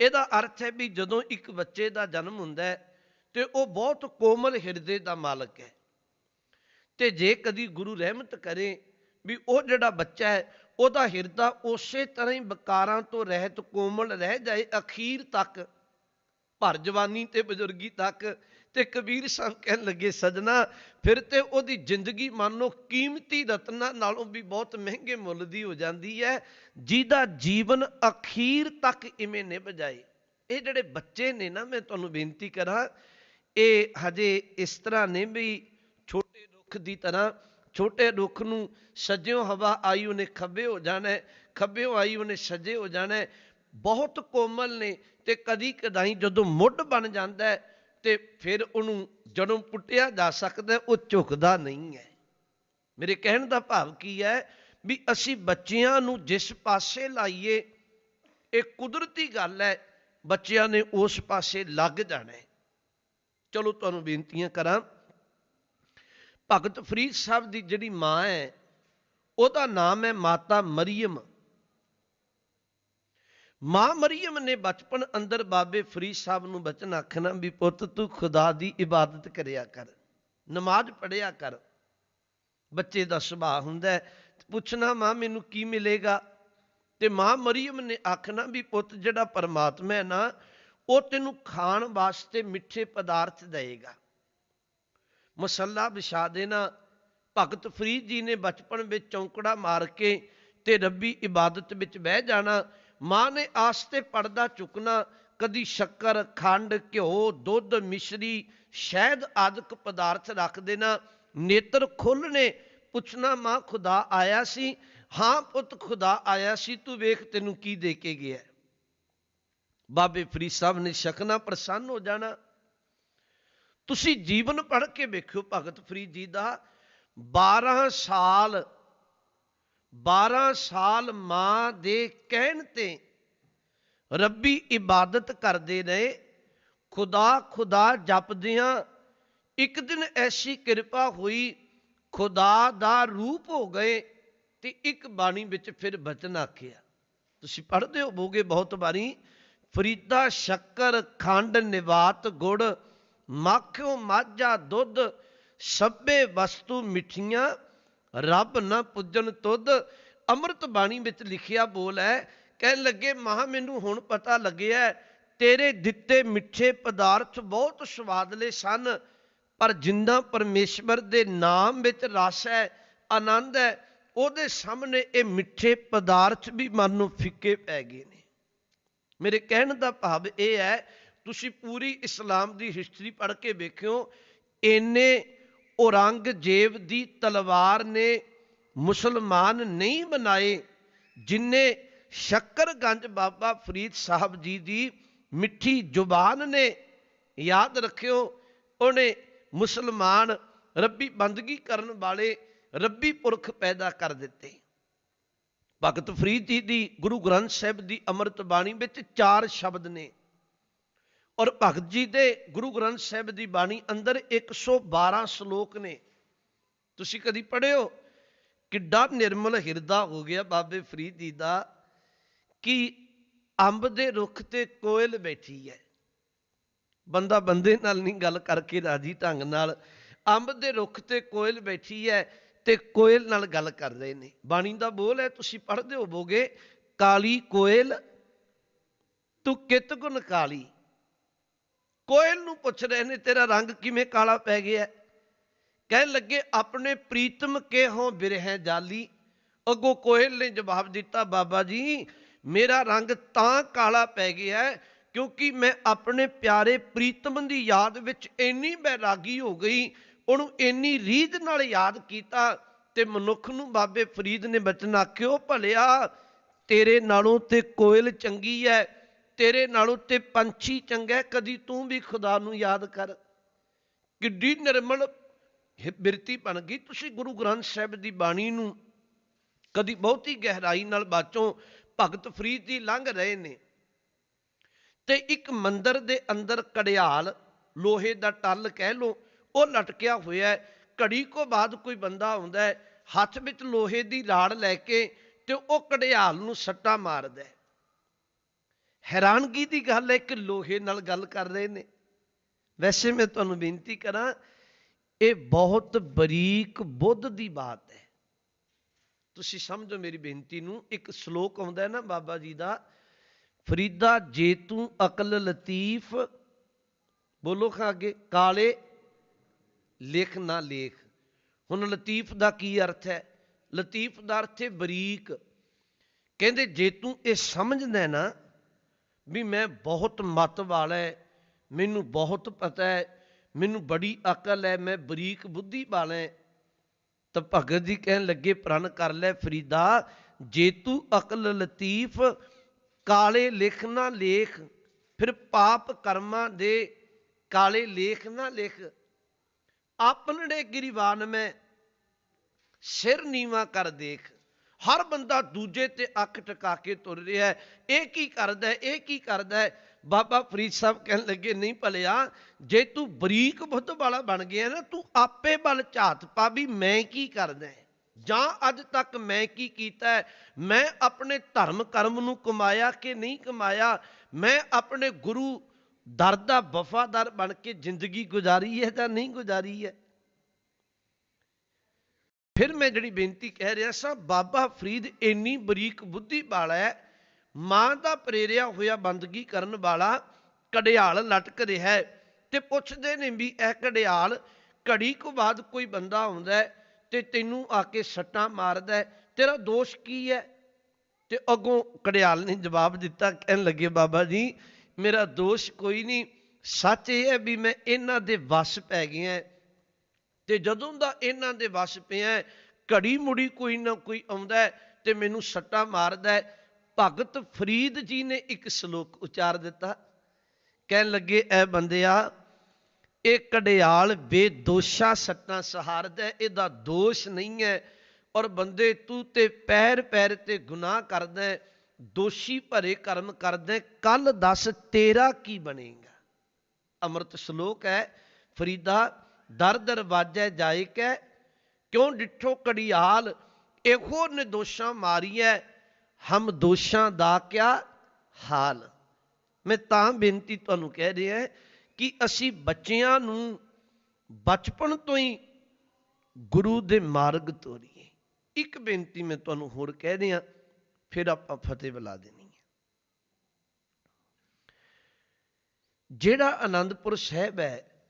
ਇਹਦਾ ਅਰਥ ਹੈ ਵੀ ਜਦੋਂ ਇੱਕ ਬੱਚੇ ਦਾ ਜਨਮ ਹੁੰਦਾ ਹੈ ਤੇ ਉਹ ਬਹੁਤ ਕੋਮਲ ਹਿਰਦੇ ਦਾ ਮਾਲਕ ਹੈ। ਤੇ ਜੇ ਕਦੀ ਗੁਰੂ ਰਹਿਮਤ ਕਰੇ ਵੀ ਉਹ ਜਿਹੜਾ ਬੱਚਾ ਹੈ, ਉਹਦਾ ਹਿਰਦਾ ਉਸੇ ਤਰ੍ਹਾਂ ਹੀ ਬਕਾਰਾਂ ਤੋਂ ਰਹਿਤ ਕੋਮਲ ਰਹਿ ਜਾਏ, ਅਖੀਰ ਤੱਕ, ਭਰ ਜਵਾਨੀ ਤੇ ਬਜ਼ੁਰਗੀ ਤੱਕ, ਤੇ ਕਬੀਰ ਸਾਹਿਬ ਕਹਿਣ ਲੱਗੇ, ਸਜਣਾ, ਫਿਰ ਤੇ ਉਹਦੀ ਜ਼ਿੰਦਗੀ ਮੰਨੋ ਕੀਮਤੀ ਰਤਨਾਂ ਨਾਲੋਂ ਵੀ ਬਹੁਤ ਮਹਿੰਗੇ ਮੁੱਲ ਦੀ ਹੋ ਜਾਂਦੀ ਹੈ, ਜਿਹਦਾ ਜੀਵਨ ਅਖੀਰ ਤੱਕ ਇਵੇਂ ਨਿਭ ਜਾਏ। ਇਹ ਜਿਹੜੇ ਬੱਚੇ ਨੇ ਨਾ, ਮੈਂ ਤੁਹਾਨੂੰ ਬੇਨਤੀ ਕਰਾਂ ਇਹ ਹਜੇ ਇਸ ਤਰ੍ਹਾਂ ਨੇ ਵੀ ਛੋਟੇ ਰੁੱਖ ਦੀ ਤਰ੍ਹਾਂ ਛੋਟੇ ਰੁੱਖ ਨੂੰ ਸੱਜਿਓ ਹਵਾ ਆਈ ਉਹਨੇ ਖੱਬੇ ਹੋ ਜਾਣਾ ਹੈ ਆਈ ਉਹਨੇ ਸੱਜੇ ਹੋ ਜਾਣਾ ਬਹੁਤ ਕੋਮਲ ਨੇ ਤੇ ਕਦੀ ਕਦਾਈ ਜਦੋਂ ਮੁੱਢ ਬਣ ਜਾਂਦਾ ਹੈ ਤੇ ਫਿਰ ਉਹਨੂੰ ਜਦੋਂ ਪੁੱਟਿਆ ਜਾ ਸਕਦਾ ਉਹ ਝੁਕਦਾ ਨਹੀਂ ਹੈ। ਮੇਰੇ ਕਹਿਣ ਦਾ ਭਾਵ ਕੀ ਹੈ ਵੀ ਅਸੀਂ ਬੱਚਿਆਂ ਨੂੰ ਜਿਸ ਪਾਸੇ ਲਾਈਏ, ਇਹ ਕੁਦਰਤੀ ਗੱਲ ਹੈ, ਬੱਚਿਆਂ ਨੇ ਉਸ ਪਾਸੇ ਲੱਗ ਜਾਣਾ ਚਲੋ ਤੁਹਾਨੂੰ ਬੇਨਤੀਆਂ ਕਰਾਂ। ਭਗਤ ਫਰੀਦ ਸਾਹਿਬ ਦੀ ਜਿਹੜੀ ਮਾਂ ਹੈ, ਉਹਦਾ ਨਾਮ ਹੈ ਮਾਤਾ ਮਰੀਮ ਮਾਂ ਮਰੀਮ ਨੇ ਬਚਪਨ ਅੰਦਰ ਬਾਬੇ ਫਰੀਦ ਸਾਹਿਬ ਨੂੰ ਬਚਨ ਆਖਣਾ ਵੀ ਪੁੱਤ ਤੂੰ ਖੁਦਾ ਦੀ ਇਬਾਦਤ ਕਰਿਆ ਕਰ, ਨਮਾਜ਼ ਪੜਿਆ ਕਰ। ਬੱਚੇ ਦਾ ਸੁਭਾਅ ਹੁੰਦਾ ਹੈ ਪੁੱਛਣਾ ਮਾਂ ਮੈਨੂੰ ਕੀ ਮਿਲੇਗਾ? ਤੇ ਮਾਂ ਮਰੀਮ ਨੇ ਆਖਣਾ ਵੀ ਪੁੱਤ ਜਿਹੜਾ ਪਰਮਾਤਮਾ ਹੈ ਨਾ ਉਹ ਤੈਨੂੰ ਖਾਣ ਵਾਸਤੇ ਮਿੱਠੇ ਪਦਾਰਥ ਦੇਵੇਗਾ ਮਸੱਲਾ ਵਿਛਾ ਦੇਣਾ। ਭਗਤ ਫਰੀਦ ਜੀ ਨੇ ਬਚਪਨ ਵਿੱਚ ਚੌਂਕੜਾ ਮਾਰ ਕੇ ਤੇ ਰੱਬੀ ਇਬਾਦਤ ਵਿੱਚ ਬਹਿ ਜਾਣਾ। ਮਾਂ ਨੇ ਆਸਤੇ ਪਰਦਾ ਚੁੱਕਣਾ, ਕਦੀ ਸ਼ੱਕਰ, ਖੰਡ, ਘਿਓ, ਦੁੱਧ, ਮਿਸ਼ਰੀ, ਸ਼ਹਿਦ ਆਦਿਕ ਪਦਾਰਥ ਰੱਖ ਦੇਣਾ। ਨੇਤਰ ਖੋਲਣੇ ਪੁੱਛਣਾ, ਮਾਂ, ਖੁਦਾ ਆਇਆ ਸੀ? ਹਾਂ ਪੁੱਤ, ਖੁਦਾ ਆਇਆ ਸੀ, ਤੂੰ ਵੇਖ ਤੈਨੂੰ ਕੀ ਦੇ ਕੇ ਗਿਆ ਬਾਬੇ ਫਰੀਦ ਸਾਹਿਬ ਨੇ ਸ਼ਕਨਾ ਪ੍ਰਸੰਨ ਹੋ ਜਾਣਾ। ਤੁਸੀਂ ਜੀਵਨ ਪੜ੍ਹ ਕੇ ਵੇਖਿਓ ਭਗਤ ਫਰੀਦ ਜੀ ਦਾ 12 ਸਾਲ 12 ਸਾਲ ਮਾਂ ਦੇ ਕਹਿਣ ਤੇ ਰੱਬੀ ਇਬਾਦਤ ਕਰਦੇ ਰਹੇ ਖੁਦਾ ਖੁਦਾ ਜਪਦਿਆਂ ਇੱਕ ਦਿਨ ਐਸੀ ਕਿਰਪਾ ਹੋਈ, ਖੁਦਾ ਦਾ ਰੂਪ ਹੋ ਗਏ ਤੇ ਇੱਕ ਬਾਣੀ ਵਿੱਚ ਫਿਰ ਬਚਨ ਆਖਿਆ। ਤੁਸੀਂ ਪੜ੍ਹਦੇ ਹੋਵੋਗੇ ਬਹੁਤ ਵਾਰੀ ਫਰੀਦਾ ਸ਼ੱਕਰ, ਖੰਡ, ਨਿਵਾਤ ਗੁੜ, ਮਾਖਿਓ, ਮਾਝਾ ਦੁੱਧ, ਸਭੇ ਵਸਤੂ ਮਿੱਠੀਆਂ, ਰੱਬ ਨਾ ਪੁੱਜਣ ਤੁਧ। ਅੰਮ੍ਰਿਤ ਬਾਣੀ ਵਿੱਚ ਲਿਖਿਆ ਬੋਲ ਹੈ, ਕਹਿਣ ਲੱਗੇ, ਮਹਾ, ਮੈਨੂੰ ਹੁਣ ਪਤਾ ਲੱਗਿਆ ਤੇਰੇ ਦਿੱਤੇ ਮਿੱਠੇ ਪਦਾਰਥ ਬਹੁਤ ਸਵਾਦਲੇ ਸਨ, ਪਰ ਜਿੰਦਾ ਪਰਮੇਸ਼ਵਰ ਦੇ ਨਾਮ ਵਿੱਚ ਰਸ ਹੈ, ਆਨੰਦ ਹੈ, ਉਹਦੇ ਸਾਹਮਣੇ ਇਹ ਮਿੱਠੇ ਪਦਾਰਥ ਵੀ ਮਨ ਨੂੰ ਫਿੱਕੇ ਪੈ ਗਏ ਨੇ। ਮੇਰੇ ਕਹਿਣ ਦਾ ਭਾਵ ਇਹ ਹੈ, ਤੁਸੀਂ ਪੂਰੀ ਇਸਲਾਮ ਦੀ ਹਿਸਟਰੀ ਪੜ੍ਹ ਕੇ ਵੇਖਿਓ, ਇੰਨੇ ਔਰੰਗਜ਼ੇਬ ਦੀ ਤਲਵਾਰ ਨੇ ਮੁਸਲਮਾਨ ਨਹੀਂ ਬਣਾਏ ਜਿੰਨੇ ਸ਼ੱਕਰਗੰਜ ਬਾਬਾ ਫਰੀਦ ਸਾਹਿਬ ਜੀ ਦੀ ਮਿੱਠੀ ਜ਼ੁਬਾਨ ਨੇ, ਯਾਦ ਰੱਖਿਓ, ਉਹਨੇ ਮੁਸਲਮਾਨ ਰੱਬੀ ਬੰਦਗੀ ਕਰਨ ਵਾਲੇ ਰੱਬੀ ਪੁਰਖ ਪੈਦਾ ਕਰ ਦਿੱਤੇ। ਭਗਤ ਫਰੀਦ ਜੀ ਦੀ ਗੁਰੂ ਗ੍ਰੰਥ ਸਾਹਿਬ ਦੀ ਅੰਮ੍ਰਿਤ ਬਾਣੀ ਵਿੱਚ ਚਾਰ ਸ਼ਬਦ ਨੇ। ਔਰ ਭਗਤ ਜੀ ਦੇ ਗੁਰੂ ਗ੍ਰੰਥ ਸਾਹਿਬ ਦੀ ਬਾਣੀ ਅੰਦਰ 112 ਸ਼ਲੋਕ ਨੇ। ਤੁਸੀਂ ਕਦੀ ਪੜਿਓ ਕਿੱਡਾ ਨਿਰਮਲ ਹਿਰਦਾ ਹੋ ਗਿਆ ਬਾਬੇ ਫਰੀਦ ਜੀ ਦਾ ਕਿ ਅੰਬ ਦੇ ਰੁੱਖ ਤੇ ਕੋਇਲ ਬੈਠੀ ਹੈ। ਬੰਦਾ ਬੰਦੇ ਨਾਲ ਨਹੀਂ ਗੱਲ ਕਰਕੇ ਰਾਜੀ ਢੰਗ ਨਾਲ। ਅੰਬ ਦੇ ਰੁੱਖ ਤੇ ਕੋਇਲ ਬੈਠੀ ਹੈ। ਤੇ ਕੋਇਲ ਨਾਲ ਗੱਲ ਕਰ ਰਹੇ ਨੇ। ਬਾਣੀ ਦਾ ਬੋਲ ਹੈ, ਤੁਸੀਂ ਪੜ੍ਹਦੇ ਹੋਵੋਗੇ, ਕਾਲੀ ਕੋਇਲ, ਤੂੰ ਕਿਤ ਗੁਣ ਕਾਲੀ? ਕੋਇਲ ਨੂੰ ਪੁੱਛ ਰਹੇ ਨੇ, ਤੇਰਾ ਰੰਗ ਕਿਵੇਂ ਕਾਲਾ ਪੈ ਗਿਆ ਕਹਿਣ ਲੱਗੇ, ਆਪਣੇ ਪ੍ਰੀਤਮ ਕੇ ਹੋ ਬਿਰਹਿ ਜਾਲੀ? ਅੱਗੋਂ ਕੋਇਲ ਨੇ ਜਵਾਬ ਦਿੱਤਾ, ਬਾਬਾ ਜੀ, ਮੇਰਾ ਰੰਗ ਤਾਂ ਕਾਲਾ ਪੈ ਗਿਆ ਕਿਉਂਕਿ ਮੈਂ ਆਪਣੇ ਪਿਆਰੇ ਪ੍ਰੀਤਮ ਦੀ ਯਾਦ ਵਿੱਚ ਇੰਨੀ ਬੈਰਾਗੀ ਹੋ ਗਈ ਉਹਨੂੰ ਇੰਨੀ ਰੀਝ ਨਾਲ ਯਾਦ ਕੀਤਾ ਤੇ ਮਨੁੱਖ ਨੂੰ ਬਾਬੇ ਫਰੀਦ ਨੇ ਬਚਨ ਆਖਿਓ, ਭਲਿਆ, ਤੇਰੇ ਨਾਲੋਂ ਤੇ ਕੋਇਲ ਚੰਗੀ ਹੈ ਤੇਰੇ ਨਾਲੋਂ ਤੇ ਪੰਛੀ ਚੰਗਾ ਕਦੀ ਤੂੰ ਵੀ ਖੁਦਾ ਨੂੰ ਯਾਦ ਕਰ। ਕਿੱਡੀ ਨਿਰਮਲ ਬਿਰਤੀ ਬਣ ਗਈ। ਤੁਸੀਂ ਗੁਰੂ ਗ੍ਰੰਥ ਸਾਹਿਬ ਦੀ ਬਾਣੀ ਨੂੰ ਕਦੀ ਬਹੁਤੀ ਗਹਿਰਾਈ ਨਾਲ ਬਾਚੋਂ ਭਗਤ ਫਰੀਦ ਦੀ ਲੰਘ ਰਹੇ ਨੇ ਤੇ ਇੱਕ ਮੰਦਰ ਦੇ ਅੰਦਰ ਕੜਿਆਲ, ਲੋਹੇ ਦਾ ਟੱਲ ਕਹਿ ਲੋ ਉਹ ਲਟਕਿਆ ਹੋਇਆ ਹੈ। ਘੜੀ ਕੋ ਬਾਅਦ ਕੋਈ ਬੰਦਾ ਆਉਂਦਾ ਹੈ, ਹੱਥ ਵਿੱਚ ਲੋਹੇ ਦੀ ਲਾੜ ਲੈ ਕੇ ਤੇ ਉਹ ਕੜਿਆਲ ਨੂੰ ਸੱਟਾ ਮਾਰਦਾ ਹੈ। ਹੈਰਾਨਗੀ ਦੀ ਗੱਲ ਹੈ ਕਿ ਲੋਹੇ ਨਾਲ ਗੱਲ ਕਰ ਰਹੇ ਨੇ। ਵੈਸੇ ਮੈਂ ਤੁਹਾਨੂੰ ਬੇਨਤੀ ਕਰਾਂ, ਇਹ ਬਹੁਤ ਬਰੀਕ ਬੁੱਧ ਦੀ ਬਾਤ ਹੈ। ਤੁਸੀਂ ਸਮਝੋ ਮੇਰੀ ਬੇਨਤੀ ਨੂੰ, ਇੱਕ ਸ਼ਲੋਕ ਆਉਂਦਾ ਹੈ ਨਾ ਬਾਬਾ ਜੀ ਦਾ, ਫਰੀਦਾ ਜੇ ਤੂੰ ਅਕਲ ਲਤੀਫ, ਬੋਲੋ ਖਾਂ ਅੱਗੇ ਕਾਲੇ ਲੇਖ ਨਾ ਲੇਖ। ਹੁਣ ਲਤੀਫ ਦਾ ਕੀ ਅਰਥ ਹੈ? ਲਤੀਫ ਦਾ ਅਰਥ ਹੈ ਬਰੀਕ। ਕਹਿੰਦੇ ਜੇ ਤੂੰ ਇਹ ਸਮਝਦਾ ਨਾ ਵੀ ਮੈਂ ਬਹੁਤ ਮਤ ਵਾਲਾ ਹੈ, ਮੈਨੂੰ ਬਹੁਤ ਪਤਾ ਹੈ, ਮੈਨੂੰ ਬੜੀ ਅਕਲ ਹੈ, ਮੈਂ ਬਰੀਕ ਬੁੱਧੀ ਵਾਲਾ ਹੈ, ਤਾਂ ਭਗਤ ਜੀ ਕਹਿਣ ਲੱਗੇ, ਪ੍ਰਣ ਕਰ ਲੈ ਫਰੀਦਾ, ਜੇ ਤੂੰ ਅਕਲ ਲਤੀਫ, ਕਾਲੇ ਲਿਖ ਨਾ ਲੇਖ, ਫਿਰ ਪਾਪ ਕਰਮਾਂ ਦੇ ਕਾਲੇ ਲੇਖ ਨਾ ਲਿਖ। ਆਪਣੜੇ ਗਿਰੀਵਾਨ ਮੈਂ ਸਿਰ ਨੀਵਾ ਕਰ ਦੇਖ। ਹਰ ਬੰਦਾ ਦੂਜੇ ਤੇ ਅੱਖ ਟਿਕਾ ਕੇ ਤੁਰ ਰਿਹਾ ਹੈ। ਇਹ ਕੀ ਕਰਦਾ ਹੈ? ਇਹ ਕੀ ਕਰਦਾ ਹੈ? ਬਾਬਾ ਫਰੀਦ ਸਾਹਿਬ ਕਹਿਣ ਲੱਗੇ, ਨਹੀਂ ਭਲਿਆ, ਜੇ ਤੂੰ ਬਰੀਕ ਬੁੱਧ ਵਾਲਾ ਬਣ ਗਿਆ ਨਾ, ਤੂੰ ਆਪੇ ਬਲ ਝਾਤ ਪਾ ਵੀ ਮੈਂ ਕੀ ਕਰਦਾ ਜਾਂ ਅੱਜ ਤੱਕ ਮੈਂ ਕੀ ਕੀਤਾ ਮੈਂ ਆਪਣੇ ਧਰਮ ਕਰਮ ਨੂੰ ਕਮਾਇਆ ਕਿ ਨਹੀਂ ਕਮਾਇਆ? ਮੈਂ ਆਪਣੇ ਗੁਰੂ ਦਰ ਦਾ ਵਫਾਦਾਰ ਬਣ ਕੇ ਜ਼ਿੰਦਗੀ ਗੁਜ਼ਾਰੀ ਹੈ ਜਾਂ ਨਹੀਂ ਗੁਜ਼ਾਰੀ ਹੈ? ਫਿਰ ਮੈਂ ਜਿਹੜੀ ਬੇਨਤੀ ਕਹਿ ਰਿਹਾ ਸਾਂ, ਬਾਬਾ ਫਰੀਦ ਇੰਨੀ ਬਰੀਕ ਬੁੱਧੀ ਵਾਲਾ ਹੈ, ਮਾਂ ਦਾ ਪ੍ਰੇਰਿਆ ਹੋਇਆ ਬੰਦਗੀ ਕਰਨ ਵਾਲਾ ਕੜਿਆਲ ਲਟਕ ਰਿਹਾ ਹੈ ਤੇ ਪੁੱਛਦੇ ਨੇ ਵੀ ਇਹ ਕੜਿਆਲ ਘੜੀ ਕੁ ਬਾਅਦ ਕੋਈ ਬੰਦਾ ਆਉਂਦਾ ਤੇ ਤੈਨੂੰ ਆ ਕੇ ਸੱਟਾਂ ਮਾਰਦਾ ਤੇਰਾ ਦੋਸ਼ ਕੀ ਹੈ? ਤੇ ਅੱਗੋਂ ਕੜਿਆਲ ਨੇ ਜਵਾਬ ਦਿੱਤਾ, ਕਹਿਣ ਲੱਗੇ, ਬਾਬਾ ਜੀ ਮੇਰਾ ਦੋਸ਼ ਕੋਈ ਨਹੀਂ। ਸੱਚ ਇਹ ਹੈ ਵੀ ਮੈਂ ਇਹਨਾਂ ਦੇ ਵਸ ਪੈ ਗਿਆ ਤੇ ਜਦੋਂ ਦਾ ਇਹਨਾਂ ਦੇ ਵਸ ਪਿਆ ਘੜੀ ਮੁੜੀ ਕੋਈ ਨਾ ਕੋਈ ਆਉਂਦਾ ਤੇ ਮੈਨੂੰ ਸੱਟਾ ਮਾਰਦਾ ਭਗਤ ਫਰੀਦ ਜੀ ਨੇ ਇੱਕ ਸ਼ਲੋਕ ਉਚਾਰ ਦਿੱਤਾ। ਕਹਿਣ ਲੱਗੇ, ਐ ਬੰਦਿਆ, ਇਹ ਕੜਿਆਲ ਬੇਦੋਸ਼ਾ ਸੱਟਾਂ ਸਹਾਰਦਾ ਇਹਦਾ ਦੋਸ਼ ਨਹੀਂ ਹੈ ਔਰ ਬੰਦੇ ਤੂੰ ਤੇ ਪੈਰ ਪੈਰ ਤੇ ਗੁਨਾਹ ਕਰਦਾ ਦੋਸ਼ੀ ਭਰੇ ਕਰਮ ਕਰਦਾ ਕੱਲ ਦੱਸ ਤੇਰਾ ਕੀ ਬਣੇਗਾ? ਅੰਮ੍ਰਿਤ ਸ਼ਲੋਕ ਹੈ, ਫਰੀਦਾ, ਦਰ ਦਰਵਾਜੇ ਜਾਏ ਕੈ, ਕਿਉਂ ਡਿਠੋ ਕੜਿਆਲ ਇਹੋ ਨਿਦੋਸ਼ਾਂ ਮਾਰੀਐ, ਹਮ ਦੋਸ਼ਾਂ ਦਾ ਕਿਆ ਹਾਲ? ਮੈਂ ਤਾਂ ਬੇਨਤੀ ਤੁਹਾਨੂੰ ਕਹਿ ਰਿਹਾ ਕਿ ਅਸੀਂ ਬੱਚਿਆਂ ਨੂੰ ਬਚਪਨ ਤੋਂ ਹੀ ਗੁਰੂ ਦੇ ਮਾਰਗ ਤੋਰੀਏ। ਇੱਕ ਬੇਨਤੀ ਮੈਂ ਤੁਹਾਨੂੰ ਹੋਰ ਕਹਿ ਰਿਹਾ ਫਿਰ ਆਪਾਂ ਫਤਿਹ ਬੁਲਾ ਦੇਣੀ ਹੈ। ਜਿਹੜਾ ਆਨੰਦਪੁਰ ਸਾਹਿਬ ਹੈ,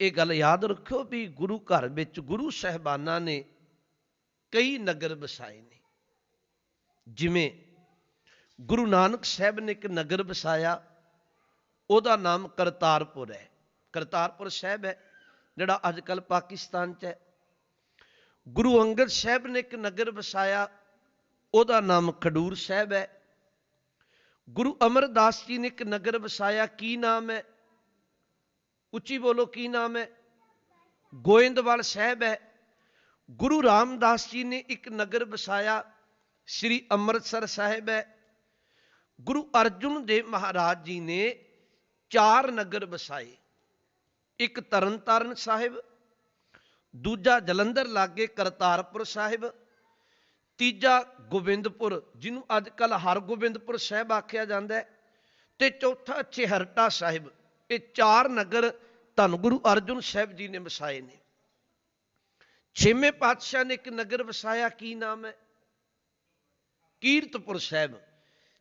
ਇਹ ਗੱਲ ਯਾਦ ਰੱਖਿਓ ਵੀ ਗੁਰੂ ਘਰ ਵਿੱਚ ਗੁਰੂ ਸਹਿਬਾਨਾਂ ਨੇ ਕਈ ਨਗਰ ਵਸਾਏ ਨੇ। ਜਿਵੇਂ ਗੁਰੂ ਨਾਨਕ ਸਾਹਿਬ ਨੇ ਇੱਕ ਨਗਰ ਵਸਾਇਆ, ਉਹਦਾ ਨਾਮ ਕਰਤਾਰਪੁਰ ਹੈ। ਕਰਤਾਰਪੁਰ ਸਾਹਿਬ ਹੈ, ਜਿਹੜਾ ਅੱਜ ਕੱਲ ਪਾਕਿਸਤਾਨ 'ਚ ਹੈ। ਗੁਰੂ ਅੰਗਦ ਸਾਹਿਬ ਨੇ ਇੱਕ ਨਗਰ ਵਸਾਇਆ ਉਹਦਾ ਨਾਮ ਖਡੂਰ ਸਾਹਿਬ ਹੈ। ਗੁਰੂ ਅਮਰਦਾਸ ਜੀ ਨੇ ਇੱਕ ਨਗਰ ਵਸਾਇਆ, ਕੀ ਨਾਮ ਹੈ? ਉੱਚੀ ਬੋਲੋ, ਕੀ ਨਾਮ ਹੈ? ਗੋਇੰਦਵਾਲ ਸਾਹਿਬ ਹੈ। ਗੁਰੂ ਰਾਮਦਾਸ ਜੀ ਨੇ ਇੱਕ ਨਗਰ ਵਸਾਇਆ, ਸ੍ਰੀ ਅੰਮ੍ਰਿਤਸਰ ਸਾਹਿਬ ਹੈ। ਗੁਰੂ ਅਰਜੁਨ ਦੇਵ ਮਹਾਰਾਜ ਜੀ ਨੇ ਚਾਰ ਨਗਰ ਵਸਾਏ। ਇੱਕ ਤਰਨਤਾਰਨ ਸਾਹਿਬ, ਦੂਜਾ ਜਲੰਧਰ ਲਾਗੇ ਕਰਤਾਰਪੁਰ ਸਾਹਿਬ ਤੀਜਾ ਗੋਬਿੰਦਪੁਰ, ਜਿਹਨੂੰ ਅੱਜ ਕੱਲ ਹਰਗੋਬਿੰਦਪੁਰ ਸਾਹਿਬ ਆਖਿਆ ਜਾਂਦਾ ਹੈ। ਤੇ ਚੌਥਾ ਚਿਹਰਟਾ ਸਾਹਿਬ, ਇਹ ਚਾਰ ਨਗਰ ਧੰਨ ਗੁਰੂ ਅਰਜੁਨ ਸਾਹਿਬ ਜੀ ਨੇ ਵਸਾਏ ਨੇ। ਛੇਵੇਂ ਪਾਤਸ਼ਾਹ ਨੇ ਇੱਕ ਨਗਰ ਵਸਾਇਆ, ਕੀ ਨਾਮ ਹੈ? ਕੀਰਤਪੁਰ ਸਾਹਿਬ।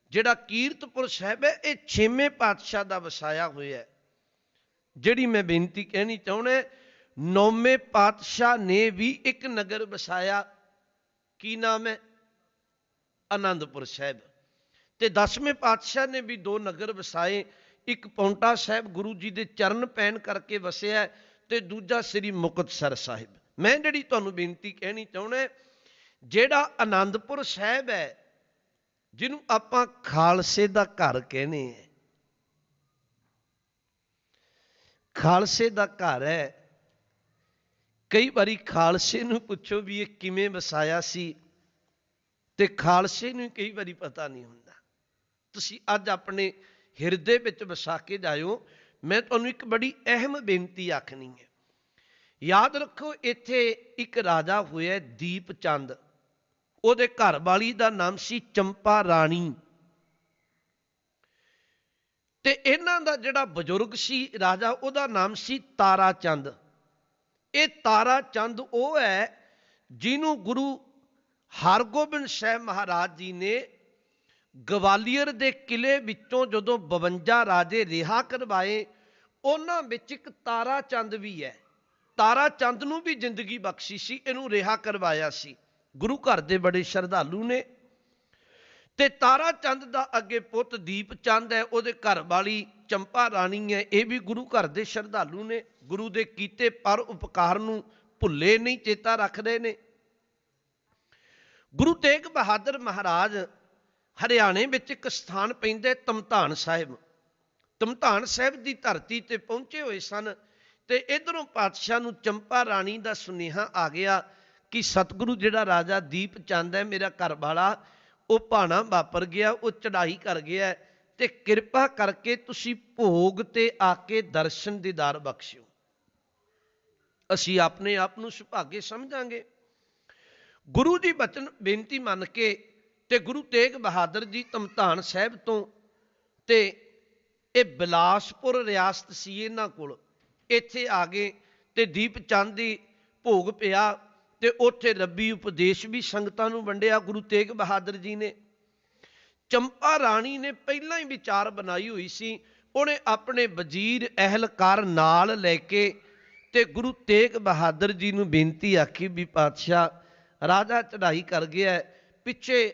ਜਿਹੜਾ ਕੀਰਤਪੁਰ ਸਾਹਿਬ ਹੈ, ਇਹ ਛੇਵੇਂ ਪਾਤਸ਼ਾਹ ਦਾ ਵਸਾਇਆ ਹੋਇਆ ਹੈ। ਜਿਹੜੀ ਮੈਂ ਬੇਨਤੀ ਕਹਿਣੀ ਚਾਹੁੰਦਾ, ਨੌਵੇਂ ਪਾਤਸ਼ਾਹ ਨੇ ਵੀ ਇੱਕ ਨਗਰ ਵਸਾਇਆ ਕੀ ਨਾਮ ਹੈ? ਆਨੰਦਪੁਰ ਸਾਹਿਬ। ਤੇ 10ਵੇਂ ਪਾਤਸ਼ਾਹ ਨੇ ਵੀ ਦੋ ਨਗਰ ਵਸਾਏ। ਇੱਕ ਪੌਂਟਾ ਸਾਹਿਬ ਗੁਰੂ ਜੀ ਦੇ ਚਰਨ ਪੈਣ ਕਰਕੇ ਵਸਿਆ ਤੇ ਦੂਜਾ ਸ੍ਰੀ ਮੁਕਤਸਰ ਸਾਹਿਬ। ਮੈਂ ਜਿਹੜੀ ਤੁਹਾਨੂੰ ਬੇਨਤੀ ਕਹਿਣੀ ਚਾਹੁੰਦਾ ਜਿਹੜਾ ਆਨੰਦਪੁਰ ਸਾਹਿਬ ਹੈ, ਜਿਹਨੂੰ ਆਪਾਂ ਖਾਲਸੇ ਦਾ ਘਰ ਕਹਿੰਦੇ ਆ ਖਾਲਸੇ ਦਾ ਘਰ ਹੈ ਕਈ ਵਾਰੀ ਖਾਲਸੇ ਨੂੰ ਪੁੱਛੋ ਵੀ ਇਹ ਕਿਵੇਂ ਵਸਾਇਆ ਸੀ ਤੇ ਖਾਲਸੇ ਨੂੰ ਕਈ ਵਾਰੀ ਪਤਾ ਨਹੀਂ ਹੁੰਦਾ। ਤੁਸੀਂ ਅੱਜ ਆਪਣੇ ਹਿਰਦੇ ਵਿੱਚ ਵਸਾ ਕੇ ਜਾਇਓ, ਮੈਂ ਤੁਹਾਨੂੰ ਇੱਕ ਬੜੀ ਅਹਿਮ ਬੇਨਤੀ ਆਖਣੀ ਹੈ। ਯਾਦ ਰੱਖੋ, ਇੱਥੇ ਇੱਕ ਰਾਜਾ ਹੋਇਆ ਦੀਪ ਚੰਦ। ਉਹਦੇ ਘਰ ਵਾਲੀ ਦਾ ਨਾਮ ਸੀ ਚੰਪਾ ਰਾਣੀ। ਤੇ ਇਹਨਾਂ ਦਾ ਜਿਹੜਾ ਬਜ਼ੁਰਗ ਸੀ ਰਾਜਾ, ਉਹਦਾ ਨਾਮ ਸੀ ਤਾਰਾ ਚੰਦ ਇਹ ਤਾਰਾ ਚੰਦ ਉਹ ਹੈ ਜਿਹਨੂੰ ਗੁਰੂ ਹਰਗੋਬਿੰਦ ਸਾਹਿਬ ਮਹਾਰਾਜ ਜੀ ਨੇ ਗਵਾਲੀਅਰ ਦੇ ਕਿਲੇ ਵਿੱਚੋਂ ਜਦੋਂ 52 ਰਾਜੇ ਰਿਹਾ ਕਰਵਾਏ, ਉਹਨਾਂ ਵਿੱਚ ਇੱਕ ਤਾਰਾ ਚੰਦ ਵੀ ਹੈ। ਤਾਰਾ ਚੰਦ ਨੂੰ ਵੀ ਜ਼ਿੰਦਗੀ ਬਖਸ਼ੀ ਸੀ, ਇਹਨੂੰ ਰਿਹਾ ਕਰਵਾਇਆ ਸੀ। ਗੁਰੂ ਘਰ ਦੇ ਬੜੇ ਸ਼ਰਧਾਲੂ ਨੇ। ਤੇ ਤਾਰਾ ਚੰਦ ਦਾ ਅੱਗੇ ਪੁੱਤ ਦੀਪ ਚੰਦ ਹੈ, ਉਹਦੇ ਘਰ ਵਾਲੀ ਚੰਪਾ ਰਾਣੀ ਹੈ, ਇਹ ਵੀ ਗੁਰੂ ਘਰ ਦੇ ਸ਼ਰਧਾਲੂ ਨੇ। ਗੁਰੂ ਦੇ ਕੀਤੇ ਪਰ ਉਪਕਾਰ ਨੂੰ ਭੁੱਲੇ ਨਹੀਂ, ਚੇਤਾ ਰੱਖਦੇ ਨੇ। ਗੁਰੂ ਤੇਗ ਬਹਾਦਰ ਮਹਾਰਾਜ ਹਰਿਆਣੇ ਵਿੱਚ ਇੱਕ ਸਥਾਨ ਪੈਂਦਾ ਤਮਤਾਨ ਸਾਹਿਬ। ਤਮਤਾਨ ਸਾਹਿਬ ਦੀ ਧਰਤੀ ਤੇ ਪਹੁੰਚੇ ਹੋਏ ਸਨ ਤੇ ਇਧਰੋਂ ਪਾਤਸ਼ਾਹ ਨੂੰ ਚੰਪਾ ਰਾਣੀ ਦਾ ਸੁਨੇਹਾ ਆ ਗਿਆ ਕਿ ਸਤਿਗੁਰੂ ਜਿਹੜਾ ਰਾਜਾ ਦੀਪ ਚੰਦ ਹੈ, ਮੇਰਾ ਘਰ ਵਾਲਾ ਉਹ ਭਾਣਾ ਵਾਪਰ ਗਿਆ, ਉਹ ਚੜਾਈ ਕਰ ਗਿਆ ਤੇ ਕਿਰਪਾ ਕਰਕੇ ਤੁਸੀਂ ਭੋਗ ਤੇ ਆ ਕੇ ਦਰਸ਼ਨ ਦੀਦਾਰ ਬਖਸ਼ਿਓ। ਅਸੀਂ ਆਪਣੇ ਆਪ ਨੂੰ ਸੁਭਾਗੇ ਸਮਝਾਂਗੇ। ਗੁਰੂ ਦੀ ਬਚਨ ਬੇਨਤੀ ਮੰਨ ਕੇ ਤੇ ਗੁਰੂ ਤੇਗ ਬਹਾਦਰ ਜੀ ਤਮਤਾਨ ਸਾਹਿਬ ਤੋਂ ਤੇ ਇਹ ਬਿਲਾਸਪੁਰ ਰਿਆਸਤ ਸੀ ਇਹਨਾਂ ਕੋਲ। ਇੱਥੇ ਆ ਗਏ ਤੇ ਦੀਪ ਚੰਦ ਦੀ ਭੋਗ ਪਿਆ ਤੇ ਉੱਥੇ ਰੱਬੀ ਉਪਦੇਸ਼ ਵੀ ਸੰਗਤਾਂ ਨੂੰ ਵੰਡਿਆ ਗੁਰੂ ਤੇਗ ਬਹਾਦਰ ਜੀ ਨੇ। ਚੰਪਾ ਰਾਣੀ ਨੇ ਪਹਿਲਾਂ ਹੀ ਵਿਚਾਰ ਬਣਾਈ ਹੋਈ ਸੀ, ਉਹਨੇ ਆਪਣੇ ਵਜ਼ੀਰ ਅਹਿਲਕਾਰ ਨਾਲ ਲੈ ਕੇ ਤੇ ਗੁਰੂ ਤੇਗ ਬਹਾਦਰ ਜੀ ਨੂੰ ਬੇਨਤੀ ਆਖੀ ਵੀ ਪਾਤਸ਼ਾਹ ਰਾਜਾ ਚੜ੍ਹਾਈ ਕਰ ਗਿਆ ਪਿੱਛੇ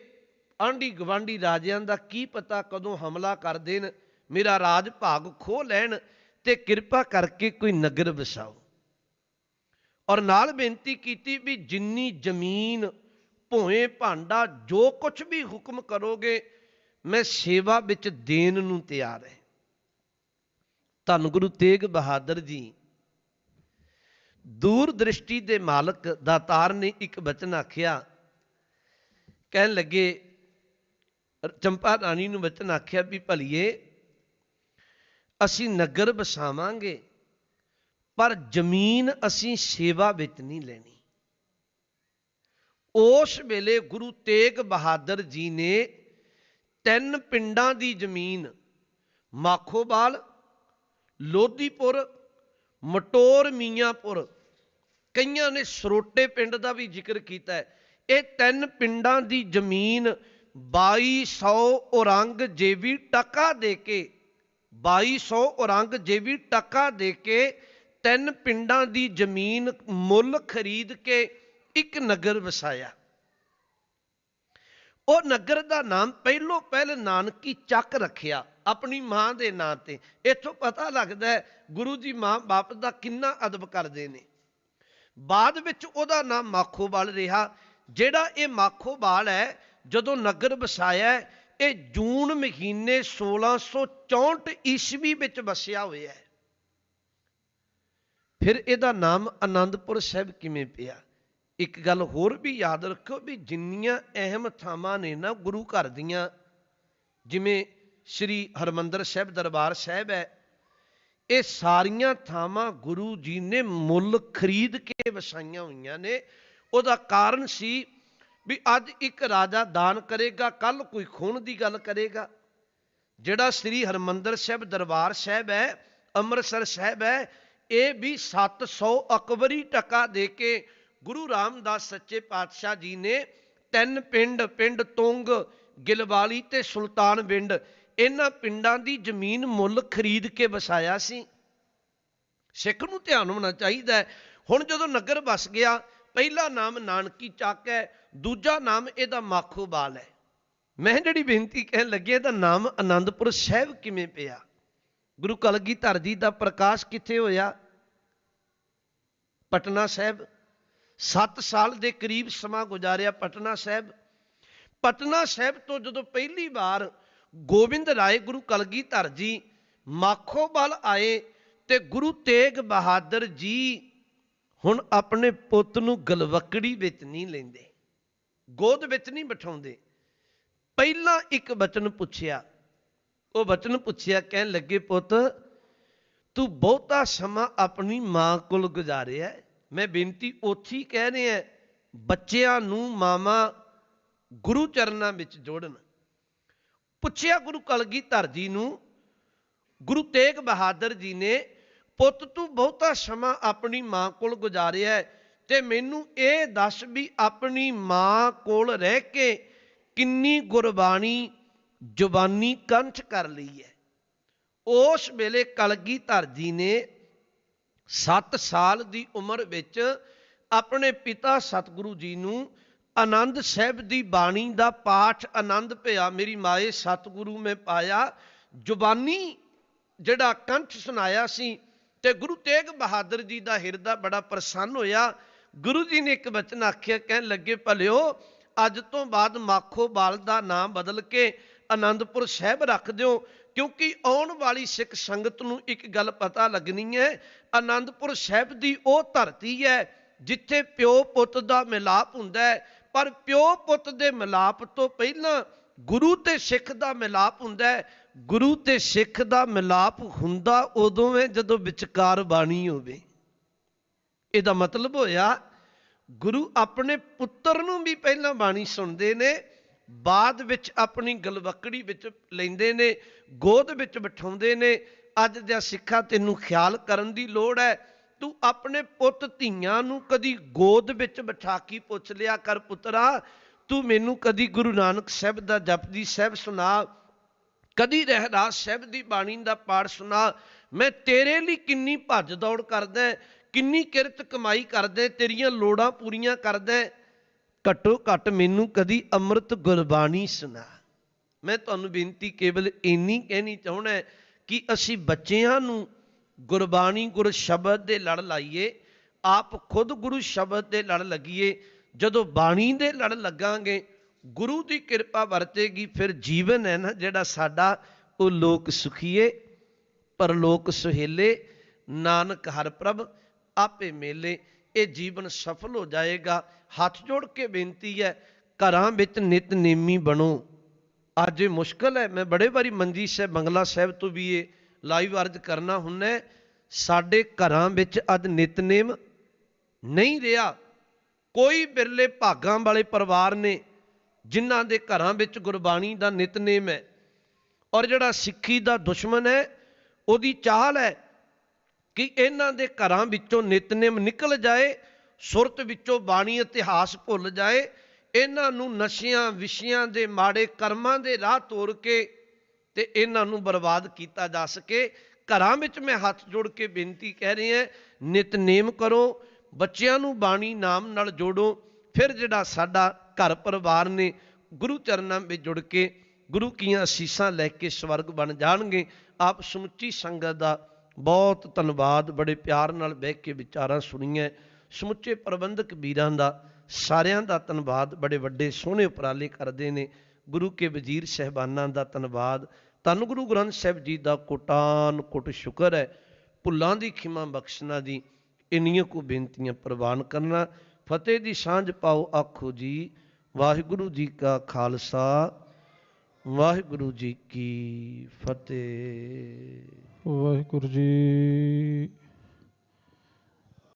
ਆਂਢੀ ਗਵਾਂਢੀ ਰਾਜਿਆਂ ਦਾ ਕੀ ਪਤਾ ਕਦੋਂ ਹਮਲਾ ਕਰ ਦੇਣ, ਮੇਰਾ ਰਾਜ ਭਾਗ ਖੋ ਲੈਣ ਤੇ ਕਿਰਪਾ ਕਰਕੇ ਕੋਈ ਨਗਰ ਵਸਾਓ। ਔਰ ਨਾਲ ਬੇਨਤੀ ਕੀਤੀ ਵੀ ਜਿੰਨੀ ਜ਼ਮੀਨ, ਭੋਏ, ਭਾਂਡਾ, ਜੋ ਕੁਝ ਵੀ ਹੁਕਮ ਕਰੋਗੇ, ਮੈਂ ਸੇਵਾ ਵਿੱਚ ਦੇਣ ਨੂੰ ਤਿਆਰ ਹੈ। ਧੰਨ ਗੁਰੂ ਤੇਗ ਬਹਾਦਰ ਜੀ। ਦੂਰ ਦ੍ਰਿਸ਼ਟੀ ਦੇ ਮਾਲਕ ਦਾਤਾਰ ਨੇ ਇੱਕ ਬਚਨ ਆਖਿਆ। ਕਹਿਣ ਲੱਗੇ, ਚੰਪਾ ਰਾਣੀ ਨੂੰ ਬਚਨ ਆਖਿਆ ਵੀ ਭਲੀਏ, ਅਸੀਂ ਨਗਰ ਬਸਾਵਾਂਗੇ ਪਰ ਜ਼ਮੀਨ ਅਸੀਂ ਸੇਵਾ ਵਿੱਚ ਨਹੀਂ ਲੈਣੀ। ਉਸ ਵੇਲੇ ਗੁਰੂ ਤੇਗ ਬਹਾਦਰ ਜੀ ਨੇ ਤਿੰਨ ਪਿੰਡਾਂ ਦੀ ਜ਼ਮੀਨ, ਮਾਖੋਵਾਲ ਲੋਧੀਪੁਰ ਮਟੋਰ ਮੀਆਂਪੁਰ। ਕਈਆਂ ਨੇ ਸਰੋਟੇ ਪਿੰਡ ਦਾ ਵੀ ਜ਼ਿਕਰ ਕੀਤਾ ਹੈ। ਇਹ ਤਿੰਨ ਪਿੰਡਾਂ ਦੀ ਜ਼ਮੀਨ 2200 ਔਰੰਗਜ਼ੇਬੀ ਟਕਾ ਦੇ ਕੇ 2200 ਔਰੰਗਜ਼ੇਬੀ ਟਕਾ ਦੇ ਕੇ ਤਿੰਨ ਪਿੰਡਾਂ ਦੀ ਜ਼ਮੀਨ ਮੁੱਲ ਖਰੀਦ ਕੇ ਇੱਕ ਨਗਰ ਵਸਾਇਆ। ਉਹ ਨਗਰ ਦਾ ਨਾਮ ਪਹਿਲੋਂ ਪਹਿਲ ਨਾਨਕੀ ਚੱਕ ਰੱਖਿਆ। ਆਪਣੀ ਮਾਂ ਦੇ ਨਾਂ ਤੇ। ਇੱਥੋਂ ਪਤਾ ਲੱਗਦਾ ਹੈ ਗੁਰੂ ਜੀ ਮਾਂ ਬਾਪ ਦਾ ਕਿੰਨਾ ਅਦਬ ਕਰਦੇ ਨੇ। ਬਾਅਦ ਵਿੱਚ ਉਹਦਾ ਨਾਮ ਮਾਖੋਵਾਲ ਰਿਹਾ। ਜਿਹੜਾ ਇਹ ਮਾਖੋਵਾਲ ਹੈ, ਜਦੋਂ ਨਗਰ ਵਸਾਇਆ ਇਹ ਜੂਨ ਮਹੀਨੇ 1664 ਈਸਵੀ ਵਿੱਚ ਵਸਿਆ ਹੋਇਆ ਹੈ। ਫਿਰ ਇਹਦਾ ਨਾਮ ਆਨੰਦਪੁਰ ਸਾਹਿਬ ਕਿਵੇਂ ਪਿਆ? ਇੱਕ ਗੱਲ ਹੋਰ ਵੀ ਯਾਦ ਰੱਖੋ ਵੀ ਜਿੰਨੀਆਂ ਅਹਿਮ ਥਾਵਾਂ ਨੇ ਨਾ ਗੁਰੂ ਘਰ ਦੀਆਂ, ਜਿਵੇਂ ਸ੍ਰੀ ਹਰਮੰਦਰ ਸਾਹਿਬ ਦਰਬਾਰ ਸਾਹਿਬ ਹੈ। ਇਹ ਸਾਰੀਆਂ ਥਾਵਾਂ ਗੁਰੂ ਜੀ ਨੇ ਮੁੱਲ ਖਰੀਦ ਕੇ ਵਸਾਈਆਂ ਹੋਈਆਂ ਨੇ। ਉਹਦਾ ਕਾਰਨ ਸੀ ਵੀ ਅੱਜ ਇੱਕ ਰਾਜਾ ਦਾਨ ਕਰੇਗਾ ਕੱਲ ਕੋਈ ਖੂਨ ਦੀ ਗੱਲ ਕਰੇਗਾ। ਜਿਹੜਾ ਸ੍ਰੀ ਹਰਮੰਦਰ ਸਾਹਿਬ ਦਰਬਾਰ ਸਾਹਿਬ ਹੈ, ਅੰਮ੍ਰਿਤਸਰ ਸਾਹਿਬ ਹੈ, ਇਹ ਵੀ 700 ਅਕਬਰੀ ਟਕਾ ਦੇ ਕੇ ਗੁਰੂ ਰਾਮਦਾਸ ਸੱਚੇ ਪਾਤਸ਼ਾਹ ਜੀ ਨੇ ਤਿੰਨ ਪਿੰਡ ਪਿੰਡ ਤੁੰਗ, ਗਿਲਵਾਲੀ ਤੇ ਸੁਲਤਾਨ ਪਿੰਡ ਇਹਨਾਂ ਪਿੰਡਾਂ ਦੀ ਜ਼ਮੀਨ ਮੁੱਲ ਖਰੀਦ ਕੇ ਵਸਾਇਆ ਸੀ। ਸਿੱਖ ਨੂੰ ਧਿਆਨ ਹੋਣਾ ਚਾਹੀਦਾ ਹੈ। ਹੁਣ ਜਦੋਂ ਨਗਰ ਵਸ ਗਿਆ, ਪਹਿਲਾ ਨਾਮ ਨਾਨਕੀ ਚੱਕ ਹੈ, ਦੂਜਾ ਨਾਮ ਇਹਦਾ ਮਾਖੋਵਾਲ ਹੈ। ਮੈਂ ਜਿਹੜੀ ਬੇਨਤੀ ਕਹਿਣ ਲੱਗੇ ਇਹਦਾ ਨਾਮ ਆਨੰਦਪੁਰ ਸਾਹਿਬ ਕਿਵੇਂ ਪਿਆ? ਗੁਰੂ ਕਲਗੀਧਰ ਜੀ ਦਾ ਪ੍ਰਕਾਸ਼ ਕਿੱਥੇ ਹੋਇਆ? ਪਟਨਾ ਸਾਹਿਬ। 7 ਸਾਲ ਦੇ ਕਰੀਬ ਸਮਾਂ ਗੁਜ਼ਾਰਿਆ ਪਟਨਾ ਸਾਹਿਬ। ਪਟਨਾ ਸਾਹਿਬ ਤੋਂ ਜਦੋਂ ਪਹਿਲੀ ਵਾਰ ਗੋਬਿੰਦ ਰਾਏ ਗੁਰੂ ਕਲਗੀਧਰ ਜੀ ਮਾਖੋਵਾਲ ਆਏ ਤੇ ਗੁਰੂ ਤੇਗ ਬਹਾਦਰ ਜੀ ਹੁਣ ਆਪਣੇ ਪੁੱਤ ਨੂੰ ਗਲਵਕੜੀ ਵਿੱਚ ਨਹੀਂ ਲੈਂਦੇ, ਗੋਦ ਵਿੱਚ ਨਹੀਂ ਬਿਠਾਉਂਦੇ। ਪਹਿਲਾਂ ਇੱਕ ਬਚਨ ਪੁੱਛਿਆ, ਉਹ ਬਚਨ ਪੁੱਛਿਆ, ਕਹਿਣ ਲੱਗੇ, ਪੁੱਤ, ਤੂੰ ਬਹੁਤਾ ਸਮਾਂ ਆਪਣੀ ਮਾਂ ਕੋਲ ਗੁਜ਼ਾਰਿਆ ਮੈਂ ਬੇਨਤੀ ਉੱਥੀ ਕਹਿ ਰਿਹਾ, ਬੱਚਿਆਂ ਨੂੰ ਮਾਮਾ ਗੁਰੂ ਚਰਨਾਂ ਵਿੱਚ ਜੋੜਨ। ਪੁੱਛਿਆ ਗੁਰੂ ਕਲਗੀਧਰ ਜੀ ਨੂੰ, ਗੁਰੂ ਤੇਗ ਬਹਾਦਰ ਜੀ ਨੇ, ਪੁੱਤ, ਤੂੰ ਬਹੁਤਾ ਸਮਾਂ ਆਪਣੀ ਮਾਂ ਕੋਲ ਗੁਜ਼ਾਰਿਆ ਤੇ ਮੈਨੂੰ ਇਹ ਦੱਸ ਵੀ ਆਪਣੀ ਮਾਂ ਕੋਲ ਰਹਿ ਕੇ ਕਿੰਨੀ ਗੁਰਬਾਣੀ, ਜ਼ੁਬਾਨੀ ਕੰਠ ਕਰ ਲਈ ਹੈ? ਉਸ ਵੇਲੇ ਕਲਗੀਧਰ ਜੀ ਨੇ 7 ਸਾਲ ਦੀ ਉਮਰ ਵਿੱਚ ਆਪਣੇ ਪਿਤਾ ਸਤਿਗੁਰੂ ਜੀ ਨੂੰ ਆਨੰਦ ਸਾਹਿਬ ਦੀ ਬਾਣੀ ਦਾ ਪਾਠ ਆਨੰਦ ਭਿਆ ਮੇਰੀ ਮਾਏ, ਸਤਿਗੁਰੂ ਮੈਂ ਪਾਇਆ। ਜ਼ੁਬਾਨੀ ਜਿਹੜਾ ਕੰਠ ਸੁਣਾਇਆ ਸੀ ਤੇ ਗੁਰੂ ਤੇਗ ਬਹਾਦਰ ਜੀ ਦਾ ਹਿਰਦਾ ਬੜਾ ਪ੍ਰਸੰਨ ਹੋਇਆ। ਗੁਰੂ ਜੀ ਨੇ ਇੱਕ ਬਚਨ ਆਖਿਆ, ਕਹਿਣ ਲੱਗੇ, ਭਲਿਓ, ਅੱਜ ਤੋਂ ਬਾਅਦ ਮਾਖੋ ਬਾਲ ਦਾ ਨਾਮ ਬਦਲ ਕੇ ਆਨੰਦਪੁਰ ਸਾਹਿਬ ਰੱਖ ਦਿਓ, ਕਿਉਂਕਿ ਆਉਣ ਵਾਲੀ ਸਿੱਖ ਸੰਗਤ ਨੂੰ ਇੱਕ ਗੱਲ ਪਤਾ ਲੱਗਣੀ ਹੈ, ਆਨੰਦਪੁਰ ਸਾਹਿਬ ਦੀ ਉਹ ਧਰਤੀ ਹੈ ਜਿੱਥੇ ਪਿਓ ਪੁੱਤ ਦਾ ਮਿਲਾਪ ਹੁੰਦਾ ਹੈ ਪਰ ਪਿਓ ਪੁੱਤ ਦੇ ਮਿਲਾਪ ਤੋਂ ਪਹਿਲਾਂ ਗੁਰੂ ਤੇ ਸਿੱਖ ਦਾ ਮਿਲਾਪ ਹੁੰਦਾ ਹੈ। ਗੁਰੂ ਤੇ ਸਿੱਖ ਦਾ ਮਿਲਾਪ ਹੁੰਦਾ ਉਦੋਂ ਹੈ ਜਦੋਂ ਵਿਚਕਾਰ ਬਾਣੀ ਹੋਵੇ। ਇਹਦਾ ਮਤਲਬ ਹੋਇਆ, ਗੁਰੂ ਆਪਣੇ ਪੁੱਤਰ ਨੂੰ ਵੀ ਪਹਿਲਾਂ ਬਾਣੀ ਸੁਣਦੇ ਨੇ, ਬਾਅਦ ਵਿੱਚ ਆਪਣੀ ਗਲਵਕੜੀ ਵਿੱਚ ਲੈਂਦੇ ਨੇ, ਗੋਦ ਵਿੱਚ ਬਿਠਾਉਂਦੇ ਨੇ। ਅੱਜ ਦਾ ਸਿੱਖਾ ਤੈਨੂੰ ਖਿਆਲ ਕਰਨ ਦੀ ਲੋੜ ਹੈ ਤੂੰ ਆਪਣੇ ਪੁੱਤ ਧੀਆਂ ਨੂੰ ਕਦੀ ਗੋਦ ਵਿੱਚ ਬਿਠਾ ਕੇ ਪੁੱਛ ਲਿਆ ਕਰ ਪੁੱਤਰਾ। ਤੂੰ ਮੈਨੂੰ ਕਦੀ ਗੁਰੂ ਨਾਨਕ ਸਾਹਿਬ ਦਾ ਜਪਜੀ ਸਾਹਿਬ ਸੁਣਾ। ਕਦੀ ਰਹਿਰਾਸ ਸਾਹਿਬ ਦੀ ਬਾਣੀ ਦਾ ਪਾਠ ਸੁਣਾ। ਮੈਂ ਤੇਰੇ ਲਈ ਕਿੰਨੀ ਭੱਜ ਦੌੜ ਕਰਦਾ ਕਿੰਨੀ ਕਿਰਤ ਕਮਾਈ ਕਰਦਾ ਤੇਰੀਆਂ ਲੋੜਾਂ ਪੂਰੀਆਂ ਕਰਦਾ ਘੱਟੋ ਘੱਟ ਮੈਨੂੰ ਕਦੀ ਅੰਮ੍ਰਿਤ ਗੁਰਬਾਣੀ ਸੁਣਾ। ਮੈਂ ਤੁਹਾਨੂੰ ਬੇਨਤੀ ਕੇਵਲ ਇੰਨੀ ਕਹਿਣੀ ਚਾਹੁੰਦਾ ਕਿ ਅਸੀਂ ਬੱਚਿਆਂ ਨੂੰ ਗੁਰਬਾਣੀ ਗੁਰ ਸ਼ਬਦ ਦੇ ਲੜ ਲਾਈਏ, ਆਪ ਖੁਦ ਗੁਰੂ ਸ਼ਬਦ ਦੇ ਲੜ ਲੱਗੀਏ। ਜਦੋਂ ਬਾਣੀ ਦੇ ਲੜ ਲੱਗਾਂਗੇ, ਗੁਰੂ ਦੀ ਕਿਰਪਾ ਵਰਤੇਗੀ, ਫਿਰ ਜੀਵਨ ਹੈ ਨਾ ਜਿਹੜਾ ਸਾਡਾ, ਉਹ ਲੋਕ ਸੁਖੀਏ, ਪਰਲੋਕ ਸੁਹੇਲੇ, ਨਾਨਕ ਹਰ ਪ੍ਰਭ ਆਪੇ ਮੇਲੇ। ਇਹ ਜੀਵਨ ਸਫਲ ਹੋ ਜਾਏਗਾ। ਹੱਥ ਜੋੜ ਕੇ ਬੇਨਤੀ ਹੈ, ਘਰਾਂ ਵਿੱਚ ਨਿਤਨੇਮੀ ਬਣੋ। ਅੱਜ ਮੁਸ਼ਕਲ ਹੈ, ਮੈਂ ਬੜੇ ਵਾਰੀ ਮੰਜੀ ਸਾਹਿਬ, ਬੰਗਲਾ ਸਾਹਿਬ ਤੋਂ ਵੀ ਇਹ ਲਾਈਵ ਅਰਜ ਕਰਨਾ ਹੁੰਨਾ ਸਾਡੇ ਘਰਾਂ ਵਿੱਚ ਅੱਜ ਨਿਤਨੇਮ ਨਹੀਂ ਰਿਹਾ। ਕੋਈ ਬਿਰਲੇ ਭਾਗਾਂ ਵਾਲੇ ਪਰਿਵਾਰ ਨੇ ਜਿਨ੍ਹਾਂ ਦੇ ਘਰਾਂ ਵਿੱਚ ਗੁਰਬਾਣੀ ਦਾ ਨਿਤਨੇਮ ਹੈ ਔਰ ਜਿਹੜਾ ਸਿੱਖੀ ਦਾ ਦੁਸ਼ਮਣ ਹੈ, ਉਹਦੀ ਚਾਹਲ ਹੈ ਕਿ ਇਹਨਾਂ ਦੇ ਘਰਾਂ ਵਿੱਚੋਂ ਨਿਤਨੇਮ ਨਿਕਲ ਜਾਏ, ਸੁਰਤ ਵਿੱਚੋਂ ਬਾਣੀ ਇਤਿਹਾਸ ਭੁੱਲ ਜਾਏ, ਇਹਨਾਂ ਨੂੰ ਨਸ਼ਿਆਂ, ਵਿਸ਼ਿਆਂ ਦੇ ਮਾੜੇ ਕਰਮਾਂ ਦੇ ਰਾਹ ਤੋਰ ਕੇ ਤੇ ਇਹਨਾਂ ਨੂੰ ਬਰਬਾਦ ਕੀਤਾ ਜਾ ਸਕੇ। ਘਰਾਂ ਵਿੱਚ ਮੈਂ ਹੱਥ ਜੋੜ ਕੇ ਬੇਨਤੀ ਕਹਿ ਰਿਹਾ ਨਿਤਨੇਮ ਕਰੋ, ਬੱਚਿਆਂ ਨੂੰ ਬਾਣੀ ਨਾਮ ਨਾਲ ਜੋੜੋ। ਫਿਰ ਜਿਹੜਾ ਸਾਡਾ ਘਰ ਪਰਿਵਾਰ ਨੇ ਗੁਰੂ ਚਰਨਾਂ ਵਿੱਚ ਜੁੜ ਕੇ ਗੁਰੂ ਕੀਆਂ ਅਸੀਸਾਂ ਲੈ ਕੇ ਸਵਰਗ ਬਣ ਜਾਣਗੇ, ਆਪ ਸਮੁੱਚੀ ਸੰਗਤ ਦਾ ਬਹੁਤ ਧੰਨਵਾਦ, ਬੜੇ ਪਿਆਰ ਨਾਲ ਬਹਿ ਕੇ ਵਿਚਾਰਾਂ ਸੁਣੀਆਂ। ਸਮੁੱਚੇ ਪ੍ਰਬੰਧਕ ਵੀਰਾਂ ਦਾ, ਸਾਰਿਆਂ ਦਾ ਧੰਨਵਾਦ, ਬੜੇ ਵੱਡੇ ਸੋਹਣੇ ਉਪਰਾਲੇ ਕਰਦੇ ਨੇ। ਗੁਰੂ ਕੇ ਵਜ਼ੀਰ ਸਹਿਬਾਨਾਂ ਦਾ ਧੰਨਵਾਦ। ਧੰਨ ਗੁਰੂ ਗ੍ਰੰਥ ਸਾਹਿਬ ਜੀ ਦਾ ਕੋਟਾਨ ਕੋਟ ਸ਼ੁਕਰ ਹੈ। ਭੁੱਲਾਂ ਦੀ ਖਿਮਾ ਬਖਸ਼ਣਾ ਦੀ ਇੰਨੀਆਂ ਕੋ ਬੇਨਤੀਆਂ ਪ੍ਰਵਾਨ ਕਰਨਾ। ਫਤਿਹ ਦੀ ਸਾਂਝ ਪਾਓ ਆਖੋ ਜੀ। ਵਾਹਿਗੁਰੂ ਜੀ ਕਾ ਖਾਲਸਾ। ਵਾਹਿਗੁਰੂ ਜੀ ਕੀ ਫਤਿਹ। ਵਾਹਿਗੁਰੂ ਜੀ